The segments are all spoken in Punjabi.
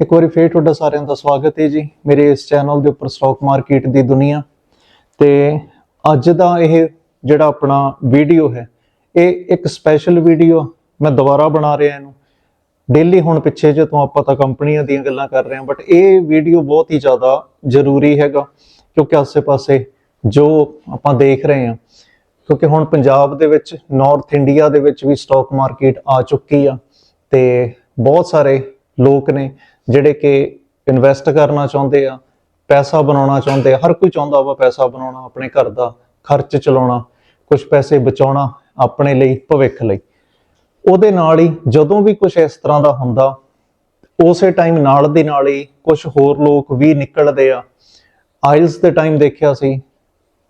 ਇੱਕ ਵਾਰੀ ਫੇਰ ਤੁਹਾਡਾ ਸਾਰਿਆਂ ਦਾ ਸਵਾਗਤ ਹੈ ਜੀ। ਮੇਰੇ ਇਸ ਚੈਨਲ ਦੇ ਉੱਪਰ ਸਟਾਕ ਮਾਰਕੀਟ ਦੀ ਦੁਨੀਆ। ਤੇ ਅੱਜ ਦਾ ਇਹ ਜਿਹੜਾ ਆਪਣਾ ਵੀਡੀਓ ਹੈ, ਇਹ ਇੱਕ ਸਪੈਸ਼ਲ ਵੀਡੀਓ ਮੈਂ ਦੁਬਾਰਾ ਬਣਾ ਰਿਹਾ ਇਹਨੂੰ। ਡੇਲੀ ਹੁਣ ਪਿੱਛੇ ਜੇ ਤੋਂ ਆਪਾਂ ਤਾਂ ਕੰਪਨੀਆਂ ਦੀਆਂ ਗੱਲਾਂ ਕਰ ਰਹੇ ਹਾਂ ਬਟ ਇਹ ਵੀਡੀਓ ਬਹੁਤ ਹੀ ਜ਼ਿਆਦਾ ਜ਼ਰੂਰੀ ਹੈਗਾ। ਕਿਉਂਕਿ ਆਸੇ-ਪਾਸੇ ਜੋ ਆਪਾਂ ਦੇਖ ਰਹੇ ਹਾਂ, ਕਿਉਂਕਿ ਹੁਣ ਪੰਜਾਬ ਦੇ ਵਿੱਚ ਨਾਰਥ ਇੰਡੀਆ ਦੇ ਵਿੱਚ ਵੀ ਸਟਾਕ ਮਾਰਕੀਟ ਆ ਚੁੱਕੀ ਆ। ਤੇ ਬਹੁਤ ਸਾਰੇ ਲੋਕ ਨੇ ਜਿਹੜੇ ਕਿ ਇਨਵੈਸਟ ਕਰਨਾ ਚਾਹੁੰਦੇ ਆ, ਪੈਸਾ ਬਣਾਉਣਾ ਚਾਹੁੰਦੇ ਆ, ਹਰ ਕੋਈ ਚਾਹੁੰਦਾ ਵਾ ਪੈਸਾ ਬਣਾਉਣਾ, ਆਪਣੇ ਘਰ ਦਾ ਖਰਚ ਚਲਾਉਣਾ ਕੁਝ ਪੈਸੇ ਬਚਾਉਣਾ ਆਪਣੇ ਲਈ, ਭਵਿੱਖ ਲਈ। ਉਹਦੇ ਨਾਲ ਹੀ ਜਦੋਂ ਵੀ ਕੁਝ ਇਸ ਤਰ੍ਹਾਂ ਦਾ ਹੁੰਦਾ, ਉਸੇ ਟਾਈਮ ਨਾਲ ਦੀ ਨਾਲ ਹੀ ਕੁਝ ਹੋਰ ਲੋਕ ਵੀ ਨਿਕਲਦੇ ਆ। ਆਇਲਸ ਦੇ ਟਾਈਮ ਦੇਖਿਆ ਸੀ,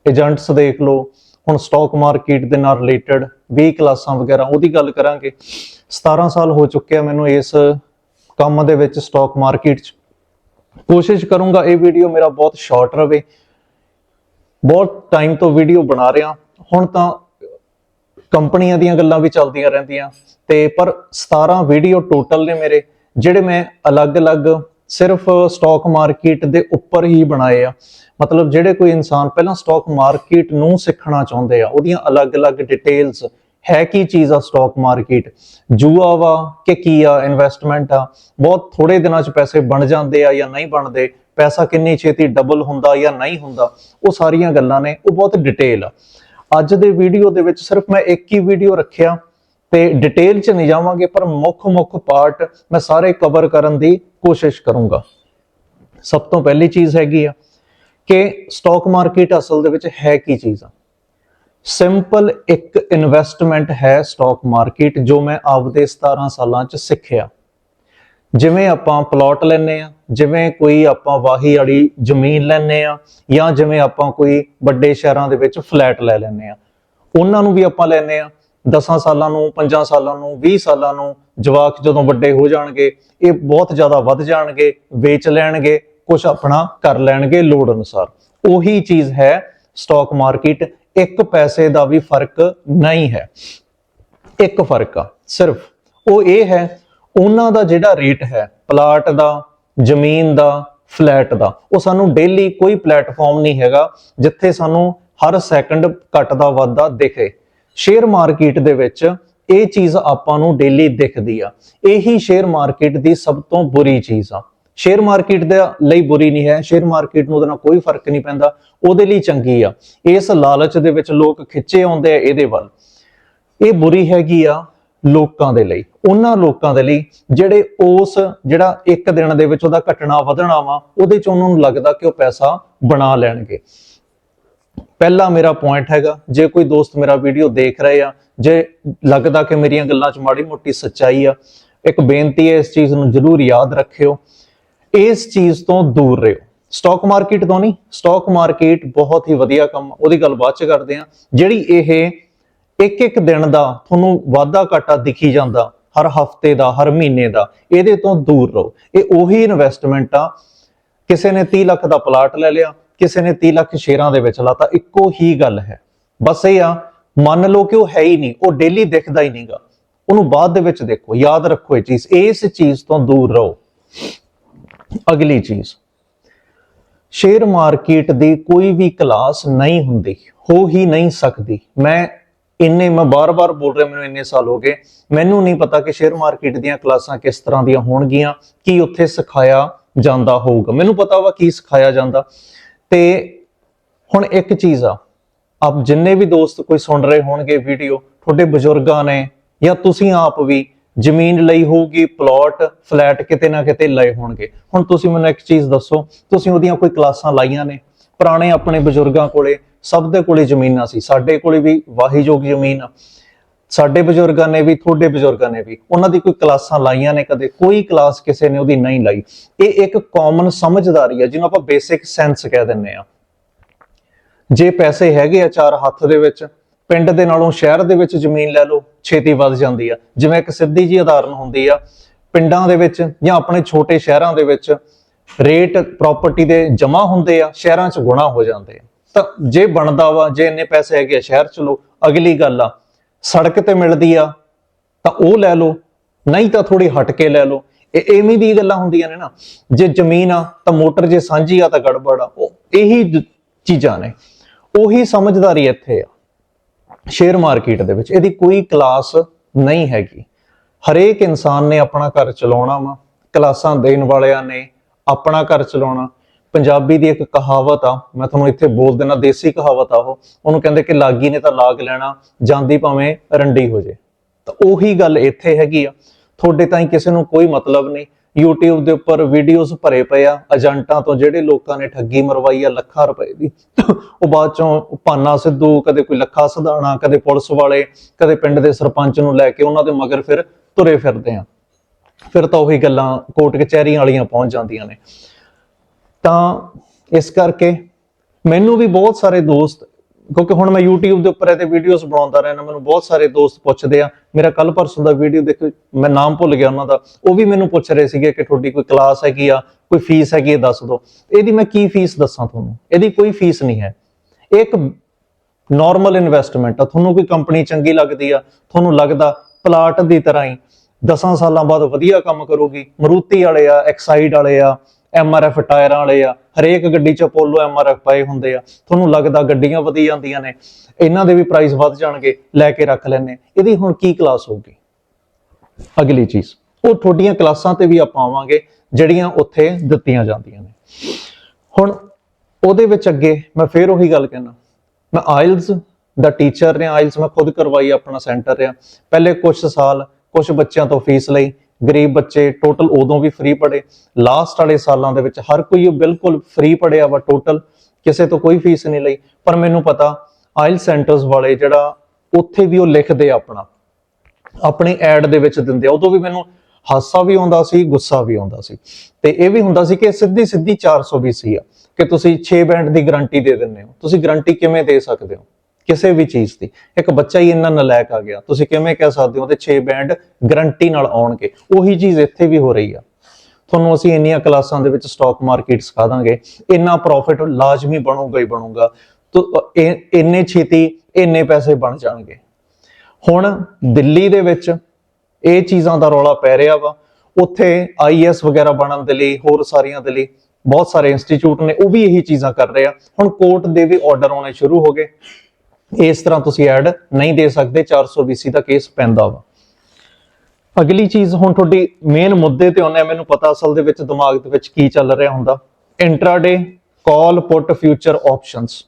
ਏਜੰਟਸ ਦੇਖ ਲਓ, ਹੁਣ ਸਟਾਕ ਮਾਰਕੀਟ ਦੇ ਨਾਲ ਰਿਲੇਟਡ ਵੀ ਕਲਾਸਾਂ ਵਗੈਰਾ, ਉਹਦੀ ਗੱਲ ਕਰਾਂਗੇ। 17 ਸਾਲ ਹੋ ਚੁੱਕੇ ਆ ਮੈਨੂੰ ਇਸ ਕੰਮ ਦੇ ਵਿੱਚ ਸਟਾਕ ਮਾਰਕੀਟ 'ਚ। ਕੋਸ਼ਿਸ਼ ਕਰੂੰਗਾ ਇਹ ਵੀਡੀਓ ਮੇਰਾ ਬਹੁਤ ਸ਼ਾਰਟ ਰਵੇ। ਬਹੁਤ ਟਾਈਮ ਤੋਂ ਵੀਡੀਓ ਬਣਾ ਰਿਹਾ। ਹੁਣ ਤਾਂ ਕੰਪਨੀਆਂ ਦੀਆਂ ਗੱਲਾਂ ਵੀ ਚੱਲਦੀਆਂ ਰਹਿੰਦੀਆਂ। ਤੇ ਪਰ 17 ਵੀਡੀਓ ਟੋਟਲ ਨੇ ਮੇਰੇ, ਜਿਹੜੇ ਮੈਂ ਅਲੱਗ-ਅਲੱਗ ਸਿਰਫ ਸਟਾਕ ਮਾਰਕੀਟ ਦੇ ਉੱਪਰ ਹੀ ਬਣਾਏ ਆ। ਮਤਲਬ ਜਿਹੜੇ ਕੋਈ ਇਨਸਾਨ ਪਹਿਲਾਂ ਸਟਾਕ ਮਾਰਕੀਟ ਨੂੰ ਸਿੱਖਣਾ ਚਾਹੁੰਦੇ ਆ, ਉਹਦੀਆਂ ਅਲੱਗ-ਅਲੱਗ ਡਿਟੇਲਸ ਹੈ ਕੀ ਚੀਜ਼ ਆ ਸਟਾਕ ਮਾਰਕੀਟ ਜੂਆ ਵਾ ਕਿ ਕੀ ਆ ਇਨਵੈਸਟਮੈਂਟ ਆ? ਬਹੁਤ ਥੋੜੇ ਦਿਨਾਂ 'ਚ ਪੈਸੇ ਬਣ ਜਾਂਦੇ ਆ ਜਾਂ ਨਹੀਂ ਬਣਦੇ? ਪੈਸਾ ਕਿੰਨੀ ਛੇਤੀ ਡਬਲ ਹੁੰਦਾ ਜਾਂ ਨਹੀਂ ਹੁੰਦਾ? ਉਹ ਸਾਰੀਆਂ ਗੱਲਾਂ ਨੇ, ਉਹ ਬਹੁਤ ਡਿਟੇਲ ਆ। ਅੱਜ ਦੇ ਵੀਡੀਓ ਦੇ ਵਿੱਚ ਸਿਰਫ ਮੈਂ ਇੱਕ ਹੀ ਵੀਡੀਓ ਰੱਖਿਆ ਤੇ ਡਿਟੇਲ 'ਚ ਨਹੀਂ ਜਾਵਾਂਗੇ, ਪਰ ਮੁੱਖ ਮੁੱਖ ਪਾਰਟ ਮੈਂ ਸਾਰੇ ਕਵਰ ਕਰਨ ਦੀ ਕੋਸ਼ਿਸ਼ ਕਰੂੰਗਾ। ਸਭ ਤੋਂ ਪਹਿਲੀ ਚੀਜ਼ ਹੈਗੀ ਆ ਕਿ ਸਟਾਕ ਮਾਰਕੀਟ ਅਸਲ ਦੇ ਵਿੱਚ ਹੈ ਕੀ ਚੀਜ਼ ਆ? ਸਿੰਪਲ ਇੱਕ ਇਨਵੈਸਟਮੈਂਟ ਹੈ ਸਟਾਕ ਮਾਰਕੀਟ ਜੋ ਮੈਂ ਆਪਦੇ 17 ਸਾਲਾਂ 'ਚ ਸਿੱਖਿਆ। ਜਿਵੇਂ ਆਪਾਂ ਪਲਾਟ ਲੈਨੇ ਆ ਜਿਵੇਂ ਕੋਈ ਆਪਾਂ ਵਾਹੀ ਵਾਲੀ ਜ਼ਮੀਨ ਲੈਨੇ ਆ ਜਾਂ ਜਿਵੇਂ ਆਪਾਂ ਕੋਈ ਵੱਡੇ ਸ਼ਹਿਰਾਂ ਦੇ ਵਿੱਚ ਫਲੈਟ ਲੈ ਲੈਨੇ ਆ ਉਹਨਾਂ ਨੂੰ ਵੀ ਆਪਾਂ ਲੈਨੇ ਆ 10 ਸਾਲਾਂ ਨੂੰ 5 ਸਾਲਾਂ ਨੂੰ 20 ਸਾਲਾਂ ਨੂੰ, ਜਵਾਕ ਜਦੋਂ ਵੱਡੇ ਹੋ ਜਾਣਗੇ, ਇਹ ਬਹੁਤ ਜ਼ਿਆਦਾ ਵੱਧ ਜਾਣਗੇ, ਵੇਚ ਲੈਣਗੇ ਕੁਝ ਆਪਣਾ ਕਰ ਲੈਣਗੇ ਲੋੜ ਅਨੁਸਾਰ। ਉਹੀ ਚੀਜ਼ ਹੈ ਸਟਾਕ ਮਾਰਕੀਟ ਇੱਕ ਪੈਸੇ ਦਾ ਵੀ ਫ਼ਰਕ ਨਹੀਂ ਹੈ। ਇੱਕ ਫ਼ਰਕ ਆ, ਸਿਰਫ ਉਹ ਇਹ ਹੈ, ਉਹਨਾਂ ਦਾ ਜਿਹੜਾ ਰੇਟ ਹੈ, ਪਲਾਟ ਦਾ, ਜ਼ਮੀਨ ਦਾ, ਫਲੈਟ ਦਾ, ਉਹ ਸਾਨੂੰ ਡੇਲੀ ਕੋਈ ਪਲੇਟਫਾਰਮ ਨਹੀਂ ਹੈਗਾ, ਜਿੱਥੇ ਸਾਨੂੰ ਹਰ ਸੈਕਿੰਡ ਘਟਦਾ ਵਾਧਾ ਦਿਖੇ। ਸ਼ੇਅਰ ਮਾਰਕੀਟ ਦੇ ਵਿੱਚ ਇਹ ਚੀਜ਼ ਆਪਾਂ ਨੂੰ ਡੇਲੀ ਦਿਖਦੀ ਆ। ਇਹੀ ਸ਼ੇਅਰ ਮਾਰਕੀਟ ਦੀ ਸਭ ਤੋਂ ਬੁਰੀ ਚੀਜ਼ ਆ। ਸ਼ੇਅਰ ਮਾਰਕੀਟ ਦੇ ਲਈ ਬੁਰੀ ਨਹੀਂ ਹੈ ਸ਼ੇਅਰ ਮਾਰਕੀਟ ਨੂੰ ਉਹਦੇ ਨਾਲ ਕੋਈ ਫ਼ਰਕ ਨਹੀਂ ਪੈਂਦਾ, ਉਹਦੇ ਲਈ ਚੰਗੀ ਆ। ਇਸ ਲਾਲਚ ਦੇ ਵਿੱਚ ਲੋਕ ਖਿੱਚੇ ਆਉਂਦੇ ਆ ਇਹਦੇ ਵੱਲ। ਇਹ ਬੁਰੀ ਹੈਗੀ ਆ ਲੋਕਾਂ ਦੇ ਲਈ, ਉਹਨਾਂ ਲੋਕਾਂ ਦੇ ਲਈ ਜਿਹੜੇ ਉਸ, ਜਿਹੜਾ ਇੱਕ ਦਿਨ ਦੇ ਵਿੱਚ ਉਹਦਾ ਘਟਣਾ ਵਧਣਾ ਵਾ, ਉਹਦੇ ਚ ਉਹਨਾਂ ਨੂੰ ਲੱਗਦਾ ਕਿ ਉਹ ਪੈਸਾ ਬਣਾ ਲੈਣਗੇ। ਪਹਿਲਾ ਮੇਰਾ ਪੁਆਇੰਟ ਹੈਗਾ, ਜੇ ਕੋਈ ਦੋਸਤ ਮੇਰਾ ਵੀਡੀਓ ਦੇਖ ਰਹੇ ਆ, ਜੇ ਲੱਗਦਾ ਕਿ ਮੇਰੀਆਂ ਗੱਲਾਂ 'ਚ ਮਾੜੀ ਮੋਟੀ ਸੱਚਾਈ ਆ, ਇੱਕ ਬੇਨਤੀ ਹੈ ਇਸ ਚੀਜ਼ ਨੂੰ ਜ਼ਰੂਰ ਯਾਦ ਰੱਖਿਓ। ਇਸ ਚੀਜ਼ ਤੋਂ ਦੂਰ ਰਹੋ। ਸਟਾਕ ਮਾਰਕੀਟ ਤੋਂ ਨਹੀਂ ਸਟਾਕ ਮਾਰਕੀਟ ਬਹੁਤ ਹੀ ਵਧੀਆ ਕੰਮ, ਉਹਦੀ ਗੱਲ ਬਾਅਦ ਚ ਕਰਦੇ ਆ ਜਿਹੜੀ ਇਹ ਇੱਕ ਇੱਕ ਦਿਨ ਦਾ ਤੁਹਾਨੂੰ ਵਾਧਾ ਘਾਟਾ ਦਿਖੀ ਜਾਂਦਾ, ਹਰ ਹਫ਼ਤੇ ਦਾ, ਹਰ ਮਹੀਨੇ ਦਾ, ਇਹਦੇ ਤੋਂ ਦੂਰ ਰਹੋ। ਇਹ ਉਹੀ ਇਨਵੈਸਟਮੈਂਟ ਆ, ਕਿਸੇ ਨੇ 30 ਲੱਖ ਦਾ ਪਲਾਟ ਲੈ ਲਿਆ, ਕਿਸੇ ਨੇ 30 ਲੱਖ ਸ਼ੇਅਰਾਂ ਦੇ ਵਿੱਚ ਲਾਤਾ, ਇੱਕੋ ਹੀ ਗੱਲ ਹੈ। ਬਸ ਇਹ ਆ, ਮੰਨ ਲਓ ਕਿ ਉਹ ਹੈ ਹੀ ਨਹੀਂ, ਉਹ ਡੇਲੀ ਦਿਖਦਾ ਹੀ ਨਹੀਂਗਾ ਉਹਨੂੰ ਬਾਅਦ ਦੇ ਵਿੱਚ ਦੇਖੋ, ਯਾਦ ਰੱਖੋ ਇਹ ਚੀਜ਼, ਇਸ ਚੀਜ਼ ਤੋਂ ਦੂਰ ਰਹੋ। ਅਗਲੀ ਚੀਜ਼। ਸ਼ੇਅਰ ਮਾਰਕੀਟ ਦੀ ਕੋਈ ਵੀ ਕਲਾਸ ਨਹੀਂ ਹੁੰਦੀ, ਹੋ ਹੀ ਨਹੀਂ ਸਕਦੀ। ਮੈਂ ਇੰਨੇ, ਮੈਂ ਬਾਰ-ਬਾਰ ਬੋਲ ਰਿਹਾ, ਮੈਨੂੰ ਇੰਨੇ ਸਾਲ ਹੋ ਗਏ। ਮੈਨੂੰ ਨਹੀਂ ਪਤਾ ਕਿ ਸ਼ੇਅਰ ਮਾਰਕੀਟ ਦੀਆਂ ਕਲਾਸਾਂ ਕਿਸ ਤਰ੍ਹਾਂ ਦੀਆਂ ਹੋਣਗੀਆਂ, ਕੀ ਉੱਥੇ ਸਿਖਾਇਆ ਜਾਂਦਾ ਹੋਊਗਾ। ਮੈਨੂੰ ਪਤਾ ਵਾ ਕੀ ਸਿਖਾਇਆ ਜਾਂਦਾ। ਤੇ ਹੁਣ ਇੱਕ ਚੀਜ਼ ਆ, ਆਪ ਜਿੰਨੇ ਵੀ ਦੋਸਤ ਕੋਈ ਸੁਣ ਰਹੇ ਹੋਣਗੇ ਵੀਡੀਓ, ਤੁਹਾਡੇ ਬਜ਼ੁਰਗਾਂ ਨੇ ਜਾਂ ਤੁਸੀਂ ਆਪ ਵੀ ਜ਼ਮੀਨ ਲਈ ਹੋਊਗੀ ਪਲਾਟ ਫਲੈਟ ਕਿਤੇ ਨਾ ਕਿਤੇ ਲਏ ਹੋਣਗੇ। ਹੁਣ ਤੁਸੀਂ ਮੈਨੂੰ ਇੱਕ ਚੀਜ਼ ਦੱਸੋ, ਤੁਸੀਂ ਉਹਦੀਆਂ ਕੋਈ ਕਲਾਸਾਂ ਲਾਈਆਂ ਨੇ? ਪੁਰਾਣੇ ਆਪਣੇ ਬਜ਼ੁਰਗਾਂ ਕੋਲੇ, ਸਭ ਦੇ ਕੋਲੇ ਜ਼ਮੀਨਾਂ ਸੀ। ਸਾਡੇ ਕੋਲੇ ਵੀ ਵਾਹੀਯੋਗ ਜ਼ਮੀਨ ਆ। ਸਾਡੇ ਬਜ਼ੁਰਗਾਂ ਨੇ ਵੀ, ਤੁਹਾਡੇ ਬਜ਼ੁਰਗਾਂ ਨੇ ਵੀ, ਉਹਨਾਂ ਦੀ ਕੋਈ ਕਲਾਸਾਂ ਲਾਈਆਂ ਨੇ ਕਦੇ? ਕੋਈ ਕਲਾਸ ਕਿਸੇ ਨੇ ਉਹਦੀ ਨਹੀਂ ਲਾਈ। ਇਹ ਇੱਕ ਕਾਮਨ ਸਮਝਦਾਰੀ ਹੈ ਜਿਹਨੂੰ ਆਪਾਂ ਬੇਸਿਕ ਸੈਂਸ ਕਹਿ ਦਿੰਨੇ ਆ। ਜੇ ਪੈਸੇ ਹੈਗੇ ਆ ਚਾਰ ਹੱਥ ਦੇ ਵਿੱਚ ਪਿੰਡ ਦੇ ਨਾਲੋਂ ਸ਼ਹਿਰ ਦੇ ਵਿੱਚ ਜ਼ਮੀਨ ਲੈ ਲਓ, ਛੇਤੀ ਵੱਧ ਜਾਂਦੀ ਆ। ਜਿਵੇਂ ਇੱਕ ਸਿੱਧੀ ਜੀ ਉਦਾਹਰਨ ਹੁੰਦੀ ਆ, ਪਿੰਡਾਂ ਦੇ ਵਿੱਚ ਜਾਂ ਆਪਣੇ ਛੋਟੇ ਸ਼ਹਿਰਾਂ ਦੇ ਵਿੱਚ ਰੇਟ ਪ੍ਰਾਪਰਟੀ ਦੇ ਜਮਾ ਹੁੰਦੇ ਆ, ਸ਼ਹਿਰਾਂ 'ਚ ਗੁਣਾ ਹੋ ਜਾਂਦੇ ਆ। ਤਾਂ ਜੇ ਬਣਦਾ ਵਾ, ਜੇ ਇੰਨੇ ਪੈਸੇ ਹੈਗੇ ਆ, ਸ਼ਹਿਰ 'ਚ ਲੋ ਅਗਲੀ ਗੱਲ ਆ, ਸੜਕ ਤੇ ਮਿਲਦੀ ਆ, ਤਾਂ ਉਹ ਲੈ ਲਓ, ਨਹੀਂ ਤਾਂ ਥੋੜੀ ਹਟ ਕੇ ਲੈ ਲਓ। ਇਹ ਐਵੇਂ ਦੀ ਗੱਲਾਂ ਹੁੰਦੀਆਂ ਨੇ ਨਾ, ਜੇ ਜ਼ਮੀਨ ਆ, ਤਾਂ ਮੋਟਰ ਜੇ ਸਾਂਝੀ ਆ, ਤਾਂ ਗੜਬੜ ਆ, ਉਹ ਇਹੀ ਚੀਜ਼ਾਂ ਨੇ। ਉਹੀ ਸਮਝਦਾਰੀ ਇੱਥੇ ਆ। ਸ਼ੇਅਰ ਮਾਰਕੀਟ ਦੇ ਵਿੱਚ, ਇਹਦੀ ਕੋਈ ਕਲਾਸ ਨਹੀਂ ਹੈਗੀ। ਹਰੇਕ ਇਨਸਾਨ ਨੇ ਆਪਣਾ ਘਰ ਚਲਾਉਣਾ ਵਾ, ਕਲਾਸਾਂ ਦੇਣ ਵਾਲਿਆਂ ਨੇ ਆਪਣਾ ਘਰ ਚਲਾਉਣਾ। ਪੰਜਾਬੀ ਦੀ ਇੱਕ ਕਹਾਵਤ ਆ, ਮੈਂ ਤੁਹਾਨੂੰ ਇੱਥੇ ਬੋਲ ਦੇਣਾ ਦੇਸੀ ਕਹਾਵਤ ਆ ਉਹ। ਉਹਨੂੰ ਕਹਿੰਦੇ ਕਿ ਲਾਗੀ ਨੇ ਤਾਂ ਲਾਗ ਲੈਣਾ, ਜਾਂਦੀ ਭਾਵੇਂ ਰੰਡੀ ਹੋ ਜੇ। ਤਾਂ ਉਹੀ ਗੱਲ ਇੱਥੇ ਹੈਗੀ ਆ। ਤੁਹਾਡੇ ਤਾਈਂ ਕਿਸੇ ਨੂੰ ਕੋਈ ਮਤਲਬ ਨਹੀਂ। YouTube ਦੇ ਉੱਪਰ ਵੀਡੀਓਜ਼ ਭਰੇ ਪਏ ਆ, ਏਜੰਟਾਂ ਤੋਂ ਜਿਹੜੇ ਲੋਕਾਂ ਨੇ ਠੱਗੀ ਮਰਵਾਈ ਆ ਲੱਖਾਂ ਰੁਪਏ ਦੀ। ਉਹ ਬਾਅਦ ਚੋਂ ਪਾਨਾ ਸਿੱਧੂ, ਕਦੇ ਕੋਈ ਲੱਖਾ ਸਧਾਣਾ, ਕਦੇ ਪੁਲਿਸ ਵਾਲੇ, ਕਦੇ ਪਿੰਡ ਦੇ ਸਰਪੰਚ ਨੂੰ ਲੈ ਕੇ ਉਹਨਾਂ ਦੇ ਮਗਰ ਫਿਰ ਤੁਰੇ ਫਿਰਦੇ ਆ। ਫਿਰ ਤਾਂ ਉਹੀ ਗੱਲਾਂ ਕੋਰਟ ਕਚਹਿਰੀਆਂ ਵਾਲੀਆਂ ਪਹੁੰਚ ਜਾਂਦੀਆਂ ਨੇ। ਤਾਂ ਇਸ ਕਰਕੇ ਮੈਨੂੰ ਵੀ ਬਹੁਤ ਸਾਰੇ ਦੋਸਤ ਕਿਉਂਕਿ ਹੁਣ ਮੈਂ YouTube ਦੇ ਉੱਪਰ ਇਹਦੇ ਵੀਡੀਓਜ਼ ਬਣਾਉਂਦਾ ਰਹਿਣਾ ਮੈਨੂੰ ਬਹੁਤ ਸਾਰੇ ਦੋਸਤ ਪੁੱਛਦੇ ਆ, ਮੇਰਾ ਕੱਲ ਪਰਸੋਂ ਦਾ ਵੀਡੀਓ ਦੇਖੋ, ਮੈਂ ਨਾਮ ਭੁੱਲ ਗਿਆ ਉਹਨਾਂ ਦਾ, ਉਹ ਵੀ ਮੈਨੂੰ ਪੁੱਛ ਰਹੇ ਸੀਗੇ ਕਿ ਤੁਹਾਡੀ ਕੋਈ ਕਲਾਸ ਹੈਗੀ ਆ, ਕੋਈ ਫੀਸ ਹੈਗੀ ਹੈ ਦੱਸ ਦਿਓ। ਇਹਦੀ ਮੈਂ ਕੀ ਫੀਸ ਦੱਸਾਂ ਤੁਹਾਨੂੰ? ਇਹਦੀ ਕੋਈ ਫੀਸ ਨਹੀਂ ਹੈ। ਇਹ ਇੱਕ ਨਾਰਮਲ ਇਨਵੈਸਟਮੈਂਟ ਆ, ਤੁਹਾਨੂੰ ਕੋਈ ਕੰਪਨੀ ਚੰਗੀ ਲੱਗਦੀ ਆ, ਤੁਹਾਨੂੰ ਲੱਗਦਾ ਪਲਾਟ ਦੀ ਤਰ੍ਹਾਂ ਹੀ 10 ਸਾਲਾਂ ਬਾਅਦ ਵਧੀਆ ਕੰਮ ਕਰੂਗੀ, ਮਰੂਤੀ ਵਾਲੇ ਆ ਐਕਸਾਈਡ ਵਾਲੇ ਆ ਐਮਆਰਐਫ ਟਾਇਰਾਂ ਵਾਲੇ ਆ ਹਰੇਕ ਗੱਡੀ 'ਚ ਅਪੋਲੋ ਐਮਆਰਐਫ ਪਏ ਹੁੰਦੇ ਆ। ਤੁਹਾਨੂੰ ਲੱਗਦਾ ਗੱਡੀਆਂ ਵਧੀ ਜਾਂਦੀਆਂ ਨੇ। ਇਹਨਾਂ ਦੇ ਵੀ ਪ੍ਰਾਈਸ ਵੱਧ ਜਾਣਗੇ, ਲੈ ਕੇ ਰੱਖ ਲੈਣੇ ਇਹਦੀ ਹੁਣ ਕੀ ਕਲਾਸ ਹੋਊਗੀ? ਅਗਲੀ ਚੀਜ਼। ਉਹ ਤੁਹਾਡੀਆਂ ਕਲਾਸਾਂ ਤੇ ਵੀ ਆਪਾਂ ਆਵਾਂਗੇ, ਜਿਹੜੀਆਂ ਉੱਥੇ ਦਿੱਤੀਆਂ ਜਾਂਦੀਆਂ ਨੇ। ਹੁਣ ਉਹਦੇ ਵਿੱਚ ਅੱਗੇ ਮੈਂ ਫੇਰ ਉਹੀ ਗੱਲ ਕਹਿਣਾ। ਮੈਂ ਆਇਲਸ ਦਾ ਟੀਚਰ ਰਿਹਾ। ਆਇਲਸ ਮੈਂ ਖੁਦ ਕਰਵਾਈ ਆਪਣਾ ਸੈਂਟਰ ਰਿਹਾ। ਪਹਿਲੇ ਕੁਝ ਸਾਲ ਕੁਝ ਬੱਚਿਆਂ ਤੋਂ ਫੀਸ ਲਈ। ਗਰੀਬ ਬੱਚੇ ਟੋਟਲ ਉਦੋਂ ਵੀ ਫ੍ਰੀ ਪੜੇ ਲਾਸਟ ਵਾਲੇ ਸਾਲਾਂ ਦੇ ਵਿੱਚ ਹਰ ਕੋਈ ਬਿਲਕੁਲ ਫ੍ਰੀ ਪੜਿਆ ਵਾ ਟੋਟਲ ਕਿਸੇ ਤੋਂ ਕੋਈ ਫੀਸ ਨਹੀਂ ਲਈ। ਪਰ ਮੈਨੂੰ ਪਤਾ ਆਇਲ ਸੈਂਟਰਸ ਵਾਲੇ ਜਿਹੜਾ ਉੱਥੇ ਵੀ ਉਹ ਲਿਖਦੇ ਆਪਣਾ। ਆਪਣੀ ਐਡ ਦੇ ਵਿੱਚ ਦਿੰਦੇ ਆ। ਉਦੋਂ ਵੀ ਮੈਨੂੰ ਹਾਸਾ ਵੀ ਆਉਂਦਾ ਸੀ, ਗੁੱਸਾ ਵੀ ਆਉਂਦਾ ਸੀ। ਤੇ ਇਹ ਵੀ ਹੁੰਦਾ ਸੀ ਕਿ ਸਿੱਧੀ ਸਿੱਧੀ 420 ਆ। ਕਿ ਤੁਸੀਂ 6 ਬੈਂਡ ਦੀ ਗਾਰੰਟੀ ਦੇ ਦਿੰਦੇ ਹੋ। ਤੁਸੀਂ ਗਾਰੰਟੀ ਕਿਵੇਂ ਦੇ ਸਕਦੇ ਹੋ? ਕਿਸੇ ਵੀ ਚੀਜ਼ ਦੀ। ਇੱਕ ਬੱਚਾ ਹੀ ਇੰਨਾ ਨਲਾਇਕ ਆ ਗਿਆ। ਤੁਸੀਂ ਕਿਵੇਂ ਕਹਿ ਸਕਦੇ ਹੋ ਤੇ 6 ਬੈਂਡ ਗਰੰਟੀ ਨਾਲ ਆਉਣਗੇ? ਉਹੀ ਚੀਜ਼ ਇੱਥੇ ਵੀ ਹੋ ਰਹੀ ਆ। ਤੁਹਾਨੂੰ ਅਸੀਂ ਇੰਨੀਆਂ ਕਲਾਸਾਂ ਦੇ ਵਿੱਚ ਸਟਾਕ ਮਾਰਕੀਟ ਸਿਖਾ ਦਾਂਗੇ। ਇੰਨਾ ਪ੍ਰੋਫਿਟ ਲਾਜ਼ਮੀ ਬਣੂਗਾ ਹੀ ਬਣੂਗਾ। ਤੋ ਇੰਨੇ ਛੇਤੀ ਇੰਨੇ ਪੈਸੇ ਬਣ ਜਾਣਗੇ। ਹੁਣ ਦਿੱਲੀ ਦੇ ਵਿੱਚ ਇਹ ਚੀਜ਼ਾਂ ਦਾ ਰੌਲਾ ਪੈ ਰਿਹਾ ਵਾ। ਉੱਥੇ ਆਈਐਸ ਵਗੈਰਾ ਬਣਨ ਦੇ ਲਈ, ਹੋਰ ਸਾਰੀਆਂ ਦੇ ਲਈ ਬਹੁਤ ਸਾਰੇ ਇੰਸਟੀਚਿਊਟ ਨੇ, ਉਹ ਵੀ ਇਹੀ ਚੀਜ਼ਾਂ ਕਰ ਰਹੇ ਆ। ਹੁਣ ਕੋਰਟ ਦੇ ਵੀ ਆਰਡਰ ਆਉਣੇ ਸ਼ੁਰੂ ਹੋ ਗਏ। ਇਸ ਤਰ੍ਹਾਂ ਤੁਸੀਂ ਐਡ ਨਹੀਂ ਦੇ ਸਕਦੇ 420 ਦਾ ਕੇਸ ਪੈਂਦਾ ਵਾ। ਅਗਲੀ ਚੀਜ਼, ਹੁਣ ਤੁਹਾਡੀ ਮੇਨ ਮੁੱਦੇ ਤੇ ਆਉਂਦੇ ਆ, ਮੈਨੂੰ ਪਤਾ ਅਸਲ ਦੇ ਵਿੱਚ ਦਿਮਾਗ ਦੇ ਵਿੱਚ ਕੀ ਚੱਲ ਰਿਹਾ ਹੁੰਦਾ। Intraday call put future options